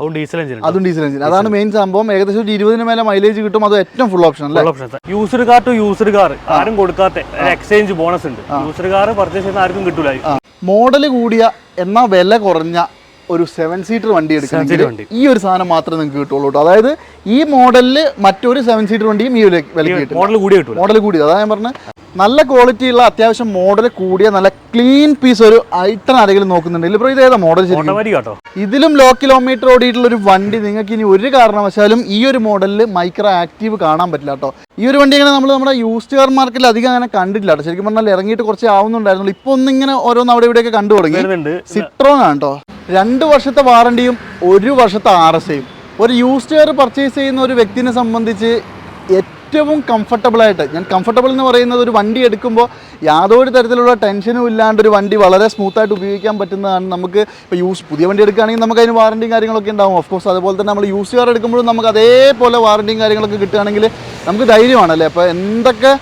അതും diesel engine അതും diesel engine അതാണ് മെയിൻ സംഭവം. ഏകദേശം ഒരു ഇരുപതിന് മേലെ മൈലേജ് കിട്ടും. അത് ഏറ്റവും ഫുൾ ഓപ്ഷൻ അല്ലേ? Option user car to user car ആരും കൊടുക്കാത്ത എക്സ്ചേഞ്ച് ബോണസ് ഉണ്ട്. യൂസർ കാർ പർച്ചേസ് ചെയ്യുന്ന ആർക്കും കിട്ടൂല. മോഡൽ കൂടിയ എന്നാ വില കുറഞ്ഞ ഒരു സെവൻ സീറ്റർ വണ്ടി എടുക്കണമെങ്കിൽ ഈ ഒരു സാധനം മാത്രമേ നിങ്ങൾക്ക് കിട്ടുള്ളൂ കേട്ടോ. അതായത് ഈ മോഡലിൽ മറ്റൊരു സെവൻ സീറ്റർ വണ്ടിയും ഈ വില വിലക്ക് മോഡൽ കൂടി കിട്ടും മോഡൽ കൂടി അതാ ഞാൻ പറഞ്ഞത് നല്ല ക്വാളിറ്റി ഉള്ള അത്യാവശ്യം മോഡൽ കൂടിയ നല്ല ക്ലീൻ പീസ് ഒരു ഐട്ടൺ ആരെങ്കിലും നോക്കുന്നുണ്ടെങ്കിൽ ഇപ്പോൾ ഇത് ഏതാ മോഡൽ കേട്ടോ ഇതിലും ലോ കിലോമീറ്റർ ഓടിയിട്ടുള്ള ഒരു വണ്ടി നിങ്ങൾക്ക് ഇനി ഒരു കാരണവശാലും ഈ ഒരു മോഡലിൽ മൈക്രോ ആക്റ്റീവ് കാണാൻ പറ്റില്ല കേട്ടോ ഈ ഒരു വണ്ടി ഇങ്ങനെ നമ്മൾ നമ്മുടെ യൂസ്ഡ് കാർ മാർക്കറ്റിൽ അധികം അങ്ങനെ കണ്ടിട്ടില്ല കേട്ടോ ശരിക്കും പറഞ്ഞാൽ ഇറങ്ങിയിട്ട് കുറച്ച് ആവുന്നുണ്ടായിരുന്നു. ഇപ്പോൾ ഒന്നിങ്ങനെ ഓരോന്ന് അവിടെ ഇവിടെയൊക്കെ കണ്ടു തുടങ്ങി. സിട്രോൺ ആണ് കേട്ടോ രണ്ട് വർഷത്തെ വാറണ്ടിയും ഒരു വർഷത്തെ ആർ എസ് ഐയും ഒരു യൂസ്ഡ് കാർ പർച്ചേസ് ചെയ്യുന്ന ഒരു വ്യക്തിനെ സംബന്ധിച്ച് ഏറ്റവും കംഫർട്ടബിളായിട്ട് ഞാൻ കംഫർട്ടബിൾ എന്ന് പറയുന്നത് ഒരു വണ്ടി എടുക്കുമ്പോൾ യാതൊരു തരത്തിലുള്ള ടെൻഷനും ഇല്ലാണ്ട് ഒരു വണ്ടി വളരെ സ്മൂത്തായിട്ട് ഉപയോഗിക്കാൻ പറ്റുന്നതാണ് നമുക്ക് ഇപ്പോൾ യൂസ് പുതിയ വണ്ടി എടുക്കുകയാണെങ്കിൽ നമുക്ക് അതിന് വാറണ്ടിയും കാര്യങ്ങളൊക്കെ ഉണ്ടാവും. ഓഫ് കോഴ്സ് അതുപോലെ തന്നെ നമ്മൾ യൂസ് ചെയ്യാർ എടുക്കുമ്പോഴും നമുക്ക് അതേപോലെ വാറണ്ടിയും കാര്യങ്ങളൊക്കെ കിട്ടുകയാണെങ്കിൽ നമുക്ക് ധൈര്യമാണല്ലേ അപ്പോൾ എന്തൊക്കെ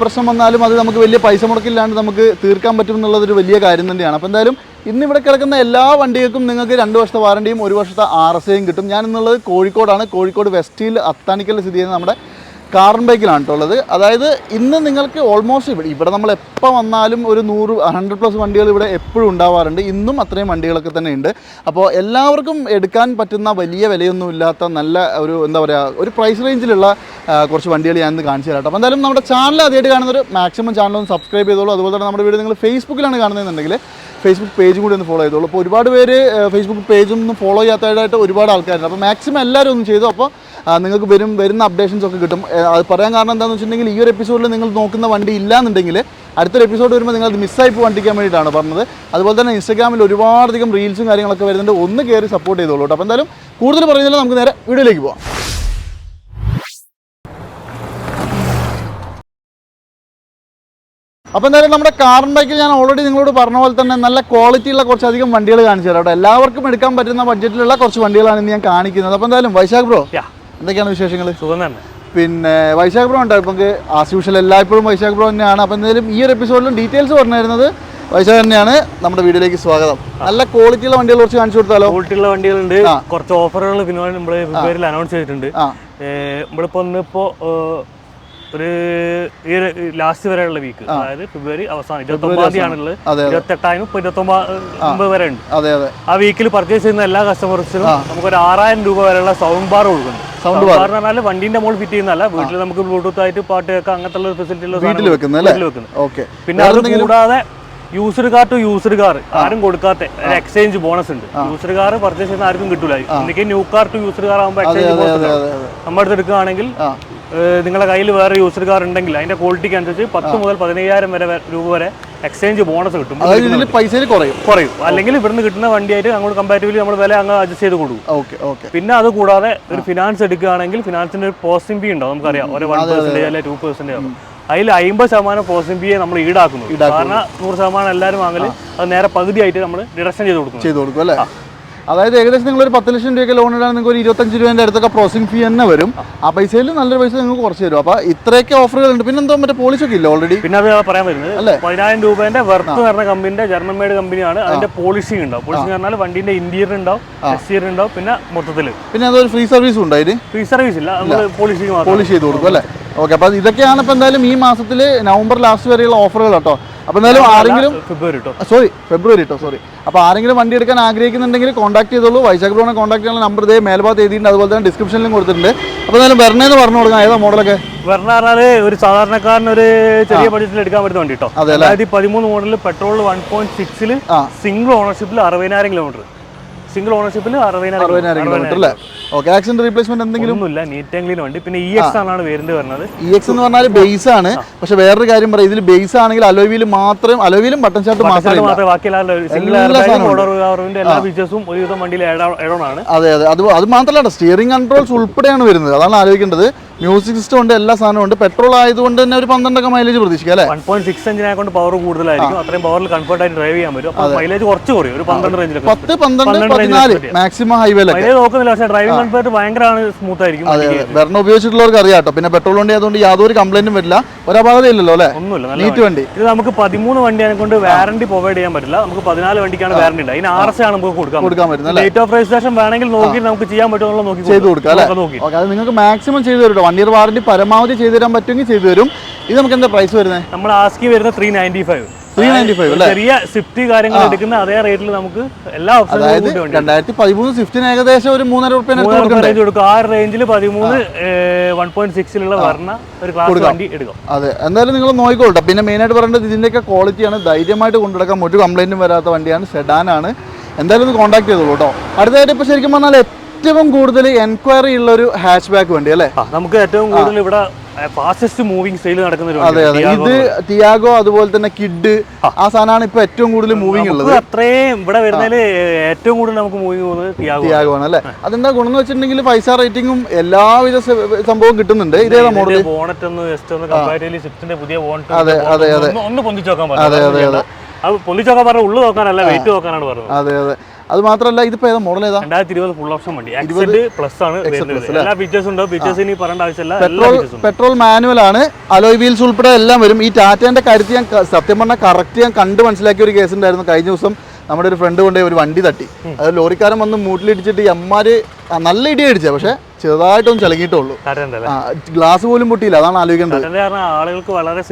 പ്രശ്നം വന്നാലും അത് നമുക്ക് വലിയ പൈസ മുടക്കില്ലാണ്ട് നമുക്ക് തീർക്കാൻ പറ്റും എന്നുള്ളതൊരു വലിയ കാര്യം തന്നെയാണ്. അപ്പോൾ എന്തായാലും ഇന്ന് ഇവിടെ കിടക്കുന്ന എല്ലാ വണ്ടികൾക്കും നിങ്ങൾക്ക് രണ്ട് വർഷത്തെ വാറണ്ടിയും ഒരു വർഷത്തെ ആർ എസ് ഐയും കിട്ടും. ഞാൻ ഇന്നുള്ളത് കോഴിക്കോടാണ്. കോഴിക്കോട് വെസ്റ്റിൽ അത്താണിക്കൽ സ്ഥിതി ചെയ്യുന്ന നമ്മുടെ കാർബൺ ബൈക്കിലാണ് കേട്ടോ ഉള്ളത്. അതായത് ഇന്ന് നിങ്ങൾക്ക് ഓൾമോസ്റ്റ് ഇവിടെ ഇവിടെ നമ്മൾ എപ്പോൾ വന്നാലും ഒരു നൂറ് ഹൺഡ്രഡ് പ്ലസ് വണ്ടികൾ ഇവിടെ എപ്പോഴും ഉണ്ടാവാറുണ്ട്. ഇന്നും അത്രയും വണ്ടികളൊക്കെ തന്നെ ഉണ്ട്. അപ്പോൾ എല്ലാവർക്കും എടുക്കാൻ പറ്റുന്ന വലിയ വിലയൊന്നും ഇല്ലാത്ത നല്ല ഒരു എന്താ പറയുക ഒരു പ്രൈസ് റേഞ്ചിലുള്ള കുറച്ച് വണ്ടികൾ ഞാൻ ഇന്ന് കാണിച്ചു തരാം അപ്പോൾ എന്തായാലും നമ്മുടെ ചാനൽ ആദ്യമായിട്ട് കാണുന്നൊരു മാക്സിമം ചാനൽ ഒന്ന് സബ്സ്ക്രൈബ് ചെയ്തോളൂ. അതുപോലെ തന്നെ നമ്മുടെ വീഡിയോ നിങ്ങൾ ഫേസ്ബുക്കിലാണ് കാണുന്നതെന്നുണ്ടെങ്കിൽ ഫേസ്ബുക്ക് പേജും കൂടി ഒന്ന് ഫോളോ ചെയ്തോളൂ. അപ്പോൾ ഒരുപാട് പേര് ഫേസ്ബുക്ക് പേജും ഒന്നും ഫോളോ ചെയ്യാത്തതായിട്ട് ഒരുപാട് ആൾക്കാരുണ്ട്. അപ്പോൾ മാക്സിമം എല്ലാവരും ഒന്ന് ചെയ്തു? അപ്പോൾ നിങ്ങൾക്ക് വരും വരുന്ന അപ്ഡേഷൻസ് ഒക്കെ കിട്ടും. അത് പറയാൻ കാരണം എന്താണെന്ന് വെച്ചിട്ടുണ്ടെങ്കിൽ ഈ ഒരു എപ്പിസോഡിൽ നിങ്ങൾ നോക്കുന്ന വണ്ടി ഇല്ലാന്നുണ്ടെങ്കിൽ അടുത്തൊരു എപ്പിസോഡ് വരുമ്പോൾ നിങ്ങൾ അത് മിസ്സായി പോകാണ്ടിരിക്കാൻ വേണ്ടിയിട്ടാണ് പറഞ്ഞത്. അതുപോലെ തന്നെ ഇൻസ്റ്റാഗ്രാമിൽ ഒരുപാടധികം റീൽസും കാര്യങ്ങളൊക്കെ വരുന്നുണ്ട്. ഒന്ന് കയറി സപ്പോർട്ട് ചെയ്തോളൂ അപ്പോൾ എന്തായാലും കൂടുതൽ പറയുന്നില്ല നമുക്ക് നേരെ വീഡിയോയിലേക്ക് പോകാം അപ്പോൾ എന്തായാലും നമ്മുടെ കാർബൺ ബൈക്കിൽ ഞാൻ ഓൾറെഡി നിങ്ങളോട് പറഞ്ഞ പോലെ തന്നെ നല്ല ക്വാളിറ്റിയുള്ള കുറച്ചധികം വണ്ടികൾ കാണിച്ചു തരാം കേട്ടോ. എല്ലാവർക്കും എടുക്കാൻ പറ്റുന്ന ബഡ്ജറ്റിലുള്ള കുറച്ച് വണ്ടികളാണ് ഇന്ന് ഞാൻ കാണിക്കുന്നത്. അപ്പോൾ എന്തായാലും വൈശാഖ് ബ്രോ എന്തൊക്കെയാണ് വിശേഷങ്ങൾ സുഖം തന്നെ. പിന്നെ വൈശാഖ് ബ്രോ ഉണ്ടാവും ഇപ്പം ആസ് യൂഷ്വൽ എല്ലായ്പ്പോഴും വൈശാഖ് ബ്രോ തന്നെയാണ്. അപ്പോൾ എന്തായാലും ഈ ഒരു എപ്പിസോഡിലും ഡീറ്റെയിൽസ് പറഞ്ഞിരുന്നത് വൈശാഖ് തന്നെയാണ്. നമ്മുടെ വീഡിയോയിലേക്ക് സ്വാഗതം. നല്ല ക്വാളിറ്റിയുള്ള വണ്ടികൾ കുറച്ച് കാണിച്ചു കൊടുത്താലോ? ക്വാളിറ്റിയുള്ള വണ്ടികളുണ്ട്. കുറച്ച് ഓഫറുകൾ പിന്നെ നമ്മൾ അനൗൺസ് ചെയ്തിട്ടുണ്ട്. ആ. ഏഹ് നമ്മളിപ്പോ ഇന്നിപ്പോ ഏഹ്, ഒരു ഈ ലാസ്റ്റ് വരെയുള്ള വീക്ക് അതായത് ഫെബ്രുവരി അവസാനം. ഇരുപത്തി ഒമ്പതാം തീയതി ആണുള്ളത് അതെ, ഇപ്പൊ ഇരുപത്തി വരെ ഉണ്ട്. അതെ അതെ. ആ വീക്കിൽ പർച്ചേസ് ചെയ്യുന്ന എല്ലാ കസ്റ്റമേഴ്സിനും നമുക്ക് ഒരു ആറായിരം രൂപ വരെയുള്ള സൗണ്ട് ബാർ കൊടുക്കുന്നുണ്ട്. സൗണ്ട് ബാർ എന്ന് പറഞ്ഞാൽ വണ്ടിന്റെ മോൾ ഫിറ്റ് ചെയ്യുന്നതല്ല. വീട്ടിൽ നമുക്ക് ബ്ലൂടൂത്ത് ആയിട്ട് പാട്ട് കേൾക്കാം അങ്ങനത്തെ ഉള്ള ഫെസിലിറ്റി വീട്ടിൽ വെക്കുന്നത്. ഓക്കെ പിന്നെ അത് കൂടാതെ user car to user car ആരും കൊടുക്കാത്ത എക്സ്ചേഞ്ച് ബോണസ് ഉണ്ട്. യൂസർ കാർ പർച്ചേസ് ചെയ്യുന്ന ആർക്കും കിട്ടൂല. എനിക്ക് new car to user car ആകുമ്പോൾ എക്സ്ചേഞ്ച് ബോണസ് നമ്മുടെ അടുത്ത് എടുക്കുകയാണെങ്കിൽ നിങ്ങളുടെ കയ്യിൽ വേറെ യൂസർ കാർ ഉണ്ടെങ്കിൽ അതിന്റെ ക്വാളിറ്റിക്ക് അനുസരിച്ച് പത്ത് മുതൽ പതിനയ്യായിരം വരെ രൂപ വരെ എക്സ്ചേഞ്ച് ബോണസ് കിട്ടും. അതായത് ഇതിൽ പൈസയിൽ കുറയും. കുറയും. അല്ലെങ്കിൽ ഇവിടുന്ന് കിട്ടുന്ന വണ്ടിയായിട്ട് അങ്ങോട്ട് കമ്പാരിറ്റീവ്ലി നമ്മൾ വില അങ്ങ് അഡ്ജസ്റ്റ് ചെയ്ത് കൊടുക്കും. Okay okay. പിന്നെ അത് കൂടാതെ ഒരു ഫിനാൻസ് എടുക്കുകയാണെങ്കിൽ ഫിനാൻസിന്റെ ഒരു പോസിംഗ് ഫീ ഉണ്ടാവും നമുക്കറിയാം. ഒരു വൺ പെർസെന്റേജ് അല്ലെങ്കിൽ ടു പെർസെന്റേജ് ആകും അതിൽ അമ്പത് ശതമാനം പ്രോസസിംഗ് ഫീയെ നമ്മൾ ഈടാക്കുന്നു. കാരണം നൂറ് ശതമാനം എല്ലാവരും വാങ്ങൽ അത് നേരെ പകുതിയായിട്ട് നമ്മൾ ഡിഡക്ഷൻ ചെയ്ത് കൊടുക്കും ചെയ്ത് കൊടുക്കും അല്ലേ? അതായത് ഏകദേശം നിങ്ങൾ ഒരു പത്ത് ലക്ഷം രൂപയ്ക്ക് ലോൺ ഇടാൻ നിങ്ങൾക്ക് ഒരു ഇരുപത്തഞ്ച് രൂപേന്റെ അടുത്തൊക്കെ പ്രോസസിംഗ് ഫീ തന്നെ വരും. ആ. പൈസയിൽ നല്ലൊരു പൈസ നിങ്ങൾക്ക് കുറച്ച് തരും. അപ്പോൾ ഇത്രയൊക്കെ ഓഫറുകൾ ഉണ്ട് പിന്നെ എന്തോ മറ്റേ പോളിസി ഒക്കെ ഇല്ല ഓൾറെഡി പിന്നെ അത് പറയാൻ വരുന്നത് പതിനായിരം രൂപേന്റെ വർത്ത് എന്ന് പറഞ്ഞ കമ്പനിന്റെ ജർമ്മൻ മേഡ് കമ്പനിയാണ് അതിന്റെ പോളിഷിംഗ് ഉണ്ടാവും. പോളിഷിംഗ് പറഞ്ഞാൽ വണ്ടിന്റെ ഇന്റീരിയർ ഉണ്ടാവും എക്സ്റ്റീരിയർ ഉണ്ടാവും പിന്നെ മൊത്തത്തിൽ പിന്നെ അതൊരു ഫ്രീ സർവീസും ഉണ്ട് അതിന്? ഫ്രീ സർവീസ് ഇല്ല. നമ്മൾ പോളിഷിംഗ് പോളിഷ് ചെയ്ത് കൊടുക്കും അല്ലേ? ഓക്കെ അപ്പോൾ ഇതൊക്കെയാണ് ഇപ്പോൾ എന്തായാലും ഈ മാസത്തിൽ നവംബർ ലാസ്റ്റ് വരെയുള്ള ഓഫറുകൾ കേട്ടോ. അപ്പോൾ എന്തായാലും ആരെങ്കിലും ഫെബ്രുവരി കേട്ടോ സോറി ഫെബ്രുവരി കേട്ടോ സോറി അപ്പോൾ ആരെങ്കിലും വണ്ടി എടുക്കാൻ ആഗ്രഹിക്കുന്നുണ്ടെങ്കിൽ കോൺടാക്ട് ചെയ്തോളൂ. വൈശാഖ് ബ്രോണെ കോൺടാക്ട് ചെയ്യാനുള്ള നമ്പർ ഇതേ മേൽഭാഗത്ത് എഴുതിയിട്ടുണ്ട്. അതുപോലെ തന്നെ ഡിസ്ക്രിപ്ഷനിലും കൊടുത്തിട്ടുണ്ട്. അപ്പോൾ എന്തായാലും വരണേന്ന് പറഞ്ഞു കൊടുക്കാം. ഏതാ മോഡലൊക്കെ പറഞ്ഞാൽ ഒരു സാധാരണക്കാരൻ ഒരു ചെറിയ ബഡ്ജറ്റിൽ എടുക്കാൻ പറ്റുന്ന വണ്ടി കേട്ടോ അതായത് ഈ പതിമൂന്ന് മോഡലിൽ പെട്രോൾ വൺ പോയിന്റ് സിക്സിൽ സിംഗിൾ ഓണർഷിപ്പിൽ അറുപതിനായിരം കിലോമീറ്റർ സിംഗിൾ ഓണർഷിപ്പിൽ അറുപതിനായിരം കിലോമീറ്റർ. അല്ലേ? ഓക്കെ ആക്സിഡന്റ് റീപ്ലേസ്മെന്റ് എന്തെങ്കിലും? ഒന്നുമില്ല നീറ്റ് ആൻഡ് ക്ലീൻ ഉണ്ട് പിന്നെ ഇ എക്സ് ആണ് വേരിയന്റ് വരുന്നത് ഇ എക്സ് എന്ന് പറഞ്ഞാൽ ബേസ് ആണ്. പക്ഷെ വേറൊരു കാര്യം പറയാം. ഇതിൽ ബേസ് ആണെങ്കിൽ അലോവിയിൽ മാത്രം അലോവിയിലും ബട്ടൺ ഷർട്ട് മാത്രമേ ബാക്കി എല്ലാ ഫീച്ചേഴ്സും ഒരുവിധം വണ്ടിയിൽ ആണ്. അതെ അതെ. അത് അത് മാത്രമല്ല സ്റ്റിയറിംഗ് കൺട്രോൾസ് ഉൾപ്പെടെയാണ് വരുന്നത്. അതാണ് ആലോചിക്കേണ്ടത്. മ്യൂസിക് സിസ്റ്റം ഉണ്ട് എല്ലാ സാധനവും ഉണ്ട്. പെട്രോൾ ആയതുകൊണ്ട് തന്നെ ഒരു പന്ത്രണ്ടൊക്കെ മൈലേജ് പ്രതീക്ഷിക്കാം അല്ലേ? വൺ പോയിന്റ് സിക്സ് എഞ്ചിനെ കൊണ്ട് പവർ കൂടുതലായിരിക്കും. അത്രയും പവറിൽ കംഫർട്ട് ആയിട്ട് ഡ്രൈവ് ചെയ്യാൻ പറ്റും. അപ്പോൾ മൈലേജ് കുറച്ച് കുറയും ഒരു പന്ത്രണ്ട് റേഞ്ചിൽ പത്ത് പന്ത്രണ്ട് പതിനാല് മാക്സിമം ഹൈവേ മൈലേജ് നോക്കുന്നില്ല പക്ഷേ ഡ്രൈവിംഗ് കംഫർട്ട് ഭയങ്കരമാണ് സ്മൂത്ത് ആയിരിക്കും അതെ വെറുതെ ഉപയോഗിച്ചിട്ടുള്ളവർക്ക് അറിയാം കേട്ടോ പിന്നെ പെട്രോൾ വണ്ടി ആയതുകൊണ്ട് യാതൊരു കംപ്ലൈന്റും വരില്ല. ഒരപാകതയില്ലല്ലോ അല്ലേ? ഒന്നുമില്ല നീറ്റ് വണ്ടി. ഇത് നമുക്ക് പതിമൂന്ന് വണ്ടിയെ കൊണ്ട് വാറണ്ടി പ്രൊവൈഡ് ചെയ്യാൻ പറ്റില്ല. നമുക്ക് പതിനാല് വണ്ടിക്കാണ് വാറണ്ടി ഉണ്ട് അതിന് ആർ എസ് ആണ് നമുക്ക് കൊടുക്കാൻ കൊടുക്കാൻ പറ്റുന്നത്. ഡേറ്റ് ഓഫ് രജിസ്ട്രേഷൻ വേണമെങ്കിൽ നോക്കി നമുക്ക് ചെയ്യാൻ പറ്റുമോ നോക്കി ചെയ്ത് കൊടുക്കാം അല്ലേ? അത് നിങ്ങൾക്ക് മാക്സിമം ചെയ്ത് തരും വൺ ഇയർ വാറണ്ടി പരമാവധി ചെയ്തു തരാൻ പറ്റുമെങ്കിൽ ചെയ്തു തരും. ഇത് നമുക്ക് എന്താ പ്രൈസ് വരുന്നത്? നമ്മൾ ആസ്കി വരുന്ന ത്രീ നയന്റി ഫൈവ് ചെറിയ സ്വിഫ്റ്റ് കാര്യങ്ങൾ എടുക്കുന്ന അതേ റേറ്റിൽ നമുക്ക് എല്ലാ ഓപ്ഷനും കൂട്ടി രണ്ടായിരത്തി പതിമൂന്ന് സ്വിഫ്റ്റിന് ഏകദേശം ഒരു മൂന്നര റുപ്യ ആ റേഞ്ചിൽ പതിമൂന്ന് വൺ പോയിന്റ് സിക്സിലുള്ള പറഞ്ഞ ഒരു ക്ലാസ് വണ്ടി എടുക്കും. അതെ. എന്തായാലും നിങ്ങൾ നോക്കിക്കോട്ടെ പിന്നെ മെയിൻ ആയിട്ട് പറയേണ്ടത് ഇതിന്റെയൊക്കെ ക്വാളിറ്റിയാണ് ധൈര്യമായിട്ട് കൊണ്ടുനടക്കാൻ ഒരു കംപ്ലൈന്റും വരാത്ത വണ്ടിയാണ് സെഡാനാണ് എന്തായാലും ഒന്ന് കോൺടാക്ട് ചെയ്തോളൂ കേട്ടോ അടുത്തതായിട്ട് ഇപ്പൊ ശരിക്കും പറഞ്ഞാൽ ഏറ്റവും കൂടുതൽ എൻക്വയറി ഉള്ള ഒരു ഹാച്ച് ബാക്ക് വണ്ടി അല്ലേ? നമുക്ക് ഏറ്റവും കൂടുതൽ ഇവിടെ ഫാസ്റ്റസ്റ്റ് മൂവിങ് സെയിൽ നടക്കുന്ന ഒരു അതെ അതെ. ഇത് ടിയാഗോ അതുപോലെ തന്നെ കിഡ് ആ. സാധനമാണ് ഇപ്പൊ ഏറ്റവും കൂടുതൽ മൂവിംഗ് ഉള്ളത്. അത്രയും ഇവിടെ വരുന്നതിൽ ഏറ്റവും കൂടുതൽ നമുക്ക് മൂവിംഗ് പോകുന്നത് ടിയാഗോ ആണ്. അല്ലേ? അതെന്താ ഗുണം എന്ന് വെച്ചിട്ടുണ്ടെങ്കിൽ ഫൈവ് സ്റ്റാർ റേറ്റിംഗും എല്ലാവിധ സംഭവം കിട്ടുന്നുണ്ട്. ഇതേ മോഡൽ ബോണറ്റ് ഒന്ന് ജസ്റ്റ് ഒന്ന് കമ്പാരിറ്റീവ്ലി സ്വിഫ്റ്റിന്റെ പുതിയ ബോണറ്റ് അതെ, അതെ, ഒന്ന് പൊന്തിച്ച് നോക്കാൻ പറഞ്ഞു അത് പൊന്തിച്ച് നോക്കാൻ പറഞ്ഞ ഉള്ളു നോക്കാനല്ല വെയിറ്റ് നോക്കാനാണ് പറഞ്ഞത്. അതെ അതെ. അത് മാത്രമല്ല ഇതിപ്പോ ഏതാ മോഡൽ ഏതാ? രണ്ടായിരത്തി ഇരുപത് ഫുൾ ഓപ്ഷൻ വണ്ടി പ്ലസ് ആണ് വരുന്നത്. എല്ലാ ഫീച്ചേഴ്സും ഉണ്ടോ? ഫീച്ചേഴ്സ് ഇനി പറയേണ്ട ആവശ്യമില്ല. എല്ലാ പെട്രോൾ പെട്രോൾ മാനുവൽ ആണ്. അലോയ് വീൽസ് ഉൾപ്പെടെ എല്ലാം വരും. ഈ ടാറ്റേന്റെ കാര്യത്തിൽ ഞാൻ സത്യം പറഞ്ഞാൽ കറക്റ്റ് ഞാൻ കണ്ട് മനസ്സിലാക്കിയ ഒരു കേസ് ഉണ്ടായിരുന്നു. കഴിഞ്ഞ ദിവസം നമ്മുടെ ഒരു ഫ്രണ്ട് കൊണ്ടുപോയി ഒരു വണ്ടി തട്ടി. അത് ലോറിക്കാരൻ വന്ന് മൂട്ടിലിടിച്ചിട്ട് എമ്മാര് നല്ല ഇടി അടിച്ചത്. പക്ഷെ ചെറുതായിട്ടൊന്നും ചിലങ്ങിയിട്ടുള്ളൂ ഗ്ലാസ് പോലും പൊട്ടിയില്ല അതാണ് ആലോചിക്കേണ്ടത്. ആളുകൾക്ക് വളരെ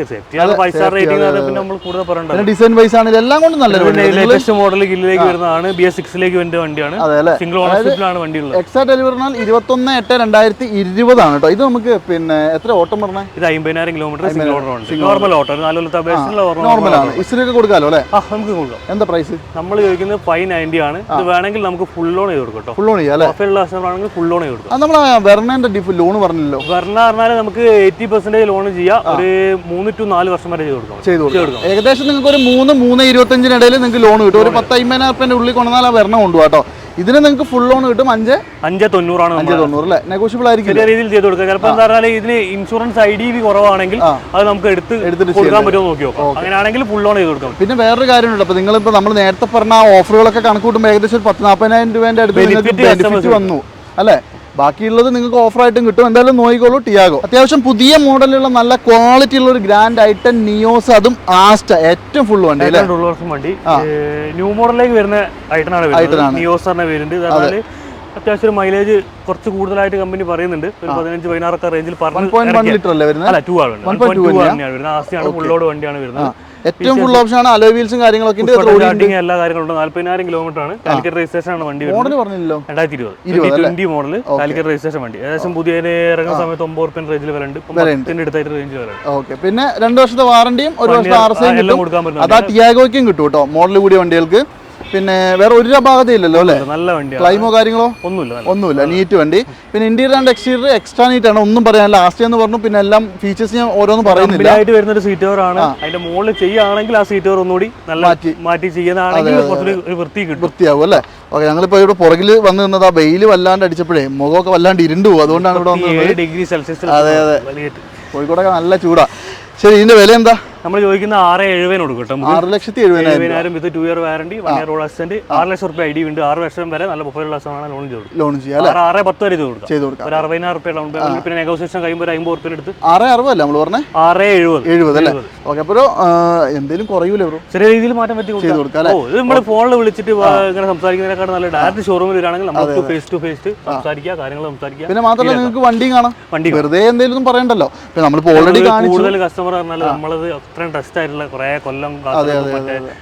പിന്നെ ഡിസൈൻ വൈസ് ആണെങ്കിൽ എല്ലാം കൊണ്ടും നല്ലൊരു ലേറ്റസ്റ്റ് മോഡൽ ഗില്ലിലേക്ക് വരുന്നതാണ് ബി എസ് സിക്സിലേക്ക് വരുന്ന വണ്ടിയാണ്. അതെ അല്ലേ? സിംഗിൾ ഓണർഷിപ്പിലാണ് ഡെലിവറി ഡെലിവറിനാൽ ഇരുപത്തൊന്ന് എട്ട് രണ്ടായിരത്തി ഇരുപതാണ് കേട്ടോ. ഇത് നമുക്ക് പിന്നെ എത്ര ഓട്ടം പറഞ്ഞേ? ഇത് അമ്പതിനായിരം കിലോമീറ്റർ സിംഗിൾ ഓർഡർ ഉണ്ട്. നോർമൽ ഓട്ടോ നാല് കൊല്ലത്തെ ഓർമ്മ നോർമലാണ് കൊടുക്കാമല്ലോ അല്ലേ? നമുക്ക് കൊടുക്കാം. എന്താ പ്രൈസ് നമ്മൾ ചോദിക്കുന്നത് ഫൈവ് നയന്റി ആണ്. ഇത് വേണമെങ്കിൽ നമുക്ക് ഫുൾ ലോൺ ചെയ്ത് കൊടുക്കും ഫുൾ ലോൺ ചെയ്യാം ഫുൾ ലോൺ ചെയ്ത് കൊടുക്കും. നമ്മൾ വെർണേന്റെ ഡിഫ് ലോൺ പറഞ്ഞല്ലോ വെർണ പറഞ്ഞാൽ നമുക്ക് എയ്റ്റി പെർസെന്റേജ് ലോൺ ചെയ്യാം. ഒരു മൂന്ന് ടു നാല് വർഷം വരെ ചെയ്ത് കൊടുക്കാം. ചെയ്തു കൊടുക്കാം. ഏകദേശം നിങ്ങൾക്ക് ഒരു മൂന്ന് മൂന്ന് ഇരുപത്തഞ്ചിനിടയിൽ നിങ്ങൾക്ക് ലോൺ കിട്ടും. ഒരു പത്ത് അമ്പതിനായിരം റുപ്യന്റെ ഉള്ളിൽ കൊണ്ടുവന്നാൽ ആ വരണം കൊണ്ടുപോകാം കേട്ടോ. ഇതിന് നിങ്ങൾക്ക് ഫുൾ ലോൺ കിട്ടും അഞ്ച്? അഞ്ച് തൊണ്ണൂറാണ് അഞ്ച് തൊണ്ണൂറ് അല്ലേ? നെഗോഷ്യബിൾ ആയിരിക്കും ചെറിയ രീതിയിൽ ചെയ്ത് കൊടുക്കുക ചിലപ്പോൾ എന്താ പറഞ്ഞാൽ ഇതിന് ഇൻഷുറൻസ് ഐ ഡി ബി കുറവാണെങ്കിൽ അത് നമുക്ക് എടുത്ത് എടുത്തിട്ട് കൊടുക്കാൻ പറ്റുമോ നോക്കി നോക്കാം. അങ്ങനെയാണെങ്കിൽ ഫുൾ ലോൺ ചെയ്ത് കൊടുക്കാം. പിന്നെ വേറൊരു കാര്യമുണ്ട്. അപ്പോൾ നിങ്ങളിപ്പോൾ നമ്മൾ നേരത്തെ പറഞ്ഞ ആ ഓഫറുകളൊക്കെ കണക്കൂട്ടുമ്പോൾ ഏകദേശം ഒരു പത്ത് നാൽപ്പതിനായിരം രൂപേന്റെ അടുത്ത് ബെനിഫിറ്റ് വന്നു. അല്ലേ? ബാക്കിയുള്ളത് നിങ്ങൾക്ക് ഓഫറായിട്ടും കിട്ടും. എന്തായാലും നോക്കിക്കോളൂ ടിയാഗോ. അത്യാവശ്യം പുതിയ മോഡലുള്ള നല്ല ക്വാളിറ്റി ഉള്ള ഒരു ഗ്രാൻഡ് ഐറ്റം നിയോസ് അതും ആസ്റ്റ. ഏറ്റവും ഫുൾ വണ്ടി വണ്ടി. ന്യൂ മോഡലിലേക്ക് വരുന്ന ഐറ്റനാണ് ആണ് നിയോസ് പറഞ്ഞ വരുന്നുണ്ട് അത്യാവശ്യം മൈലേജ് കുറച്ച് കൂടുതലായിട്ട് കമ്പനി പറയുന്നുണ്ട്. ഒരു പതിനഞ്ച് പതിനാറൊക്കെ റേഞ്ചിൽ പറഞ്ഞു ലിറ്റർ അല്ലേ വരുന്നത്? അല്ല ടൂ ആണ്. വരുന്നത്. ആസ്തിയാണ് ഫുള്ളോട് വണ്ടിയാണ് വരുന്നത്. ഏറ്റവും ഫുൾ ഓപ്ഷൻ ആണ് അലോ വീൽസും കാര്യങ്ങളൊക്കെ ഉണ്ട്. സ്റ്റാർട്ടിംഗ് എല്ലാ കാര്യങ്ങളും നാല്പതിനായിരം കിലോമീറ്റർ ആണ്. കാലിക്കറ്റ് രജിസ്ട്രേഷൻ ആണ് വണ്ടി മോഡൽ പറഞ്ഞില്ലല്ലോ? രണ്ടായിരത്തി ഇരുപത് ട്വന്റി മോഡൽ കാലിക്കറ്റ് രജിസ്ട്രേഷൻ വണ്ടി. ഏകദേശം പുതിയ ഇറങ്ങുന്ന സമയത്ത് ഒമ്പത് റുപ്യൻ റേഞ്ചിൽ വരണ്ട് പത്തിന്റെ അടുത്തായിട്ട് റേഞ്ചിൽ വിലുണ്ട് ഓക്കെ പിന്നെ രണ്ട് വർഷത്തെ വാറണ്ടിയും ഒരു വർഷത്തെ ആർ സി കൊടുക്കാൻ പറ്റും അതാ ടിയാഗോയ്ക്കും കിട്ടും കേട്ടോ. മോഡൽ കൂടിയ വണ്ടികൾക്ക്. പിന്നെ വേറെ ഒരു അപാകതയില്ലല്ലോ അല്ലേ? നല്ല വണ്ടി ക്ലൈമോ കാര്യങ്ങളോ? ഒന്നുമില്ല ഒന്നുമില്ല നീറ്റ് വണ്ടി. പിന്നെ interior and exterior extra neat ആണ്. ഒന്നും പറയാൻ ലാസ്റ്റ് എന്ന് പറഞ്ഞു പിന്നെ എല്ലാം ഫീച്ചേഴ്സ് ഞാൻ ഓരോന്നും പറയുന്നില്ല. ആയിട്ട് വരുന്ന ഒരു സീറ്റ് കവർ ആണ്. അതിന്റെ മുകളിൽ ചെയ്യുകയാണെങ്കിൽ ആ സീറ്റ് കവർ ഒന്നുകൂടി നല്ല മാറ്റി. മാറ്റി ചെയ്യുന്നതാണെങ്കിൽ കുറച്ചുകൂടി വൃത്തി കിട്ടും. വൃത്തിയാവും അല്ലേ? ഓക്കെ ഞങ്ങളിപ്പോൾ ഇവിടെ പുറകിൽ വന്ന് നിന്നത് ആ വെയിൽ വല്ലാണ്ട് അടിച്ചപ്പോഴേ മുഖമൊക്കെ വല്ലാണ്ട് ഇരുണ്ടു അതുകൊണ്ടാണ് ഇവിടെ വന്നത്. സെൽഷ്യസ് ഡിഗ്രി അതെ വലിയ കോഴിക്കോടൊക്കെ നല്ല ചൂടാ. ശരി ഇതിന്റെ വില എന്താ? നമ്മൾ ചോദിക്കുന്ന ആറ് എഴുപതിന് കൊടുക്കും കേട്ടോ. ആറ് ലക്ഷത്തി എഴുപതിനായിരം with two year warranty one year road assistant ആറ് ലക്ഷം റുപ്യ ഐ ഡി ഉണ്ട്. ആറ് വർഷം വരെ നല്ല പ്രൊഫൈലുള്ള ലക്ഷമാണ് ലോൺ ചെയ്ത് ലോൺ ചെയ്യാം ആറ് പത്ത് വരെ ചെയ്ത് കൊടുക്കാം ഒരു അറുപതിനായിരം റുപ്യ ഡൗൺ പേയ്മെന്റ് പിന്നെ നെഗോസിയേഷൻ കഴിയുമ്പോൾ ഒരു അമ്പത് റുപ്യ എടുത്ത് ആറ് അറുപതല്ല നമ്മൾ പറഞ്ഞത് ആറ് എഴുപത്. എഴുപത് അല്ലേ? ഓക്കെ അപ്പോൾ എന്തെങ്കിലും കുറയൂലേ ബ്രോ? ചെറിയ രീതിയിൽ മാറ്റം പറ്റി ചെയ്ത് കൊടുക്കാം ഓ ഇത് നമ്മൾ ഫോണിൽ വിളിച്ചിട്ട് ഇങ്ങനെ സംസാരിക്കുന്നതിനേക്കാൾ നല്ല ഡയറക്റ്റ് ഷോറൂമിൽ വരികയാണെങ്കിൽ നമുക്ക് ഫേസ് ടു ഫേസ് സംസാരിക്കുക കാര്യങ്ങൾ സംസാരിക്കുക. പിന്നെ മാത്രമല്ല നിങ്ങൾക്ക് വണ്ടിയും കാണാം. വണ്ടി വെറുതെ എന്തെങ്കിലും പറയണ്ടല്ലോ. നമ്മളിപ്പോൾ ഓൾറെഡി കൂടുതൽ കസ്റ്റമർ പറഞ്ഞാൽ നമ്മളത് അത്രയും ട്രസ്റ്റ് ആയിട്ടുള്ള കുറെ കൊല്ലം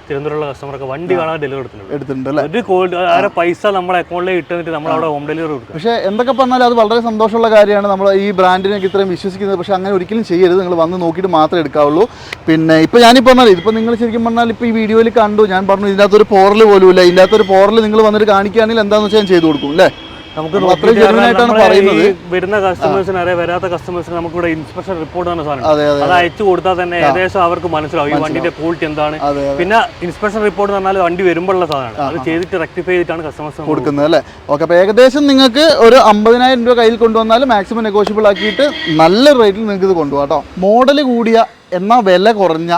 തിരുവനന്തപുരമുള്ള കസ്റ്റമർക്ക് വണ്ടി കാണാൻ ഡെലിവറി എടുത്തിട്ടുണ്ട്. ഒരു ആരെ പൈസ നമ്മുടെ അക്കൗണ്ടിലേക്ക് ഇട്ടിട്ട് നമ്മൾ അവിടെ ഹോം ഡെലിവറി കൊടുക്കും പക്ഷേ എന്തൊക്കെ പറഞ്ഞാലും അത് വളരെ സന്തോഷമുള്ള കാര്യമാണ്. നമ്മൾ ഈ ബ്രാൻഡിനൊക്കെ ഇത്രയും വിശ്വസിക്കുന്നത്. പക്ഷേ അങ്ങനെ ഒരിക്കലും ചെയ്യരുത്. നിങ്ങൾ വന്ന് നോക്കിയിട്ട് മാത്രമേ എടുക്കാവുള്ളൂ. പിന്നെ ഇപ്പോൾ ഞാനിപ്പോൾ പറഞ്ഞാൽ ഇതിപ്പോൾ നിങ്ങൾ ശരിക്കും പറഞ്ഞാൽ ഇപ്പോൾ ഈ വീഡിയോയിൽ കണ്ടു. ഞാൻ പറഞ്ഞു ഇതിനകത്തൊരു പോറൽ പോലും ഇല്ല ഇതിനകത്തൊരു പോറൽ നിങ്ങൾ വന്നിട്ട് കാണിക്കുകയാണെങ്കിൽ എന്താണെന്ന് വെച്ചാൽ ഞാൻ ചെയ്തു കൊടുക്കും അല്ലേ? നമുക്ക് നമ്മളെ പറയുന്നത്. വരുന്ന കസ്റ്റമേഴ്സിന് അറിയാം വരാത്ത കസ്റ്റമേഴ്സിന് നമുക്ക് ഇവിടെ ഇൻസ്പെക്ഷൻ റിപ്പോർട്ട് തന്നെ സാധനം. അത് അയച്ചു കൊടുത്താൽ തന്നെ ഏകദേശം അവർക്ക് മനസ്സിലാവും ഈ വണ്ടിന്റെ ക്വാളിറ്റി എന്താണ്. പിന്നെ ഇൻസ്പെക്ഷൻ റിപ്പോർട്ട് എന്ന് പറഞ്ഞാൽ വണ്ടി വരുമ്പോഴുള്ള സാധനമാണ്. അത് ചെയ്തിട്ട് റെക്ടിഫൈ ചെയ്തിട്ടാണ് കസ്റ്റമേഴ്സ് കൊടുക്കുന്നത് അല്ലേ? ഓക്കെ അപ്പോൾ ഏകദേശം നിങ്ങൾക്ക് ഒരു അമ്പതിനായിരം രൂപ കയ്യിൽ കൊണ്ടുവന്നാൽ മാക്സിമം നെഗോഷ്യബിൾ ആക്കിയിട്ട് നല്ല റേറ്റിൽ നിങ്ങൾക്ക് ഇത് കൊണ്ടുപോകാം കേട്ടോ. മോഡൽ കൂടിയ എന്നാൽ വില കുറഞ്ഞ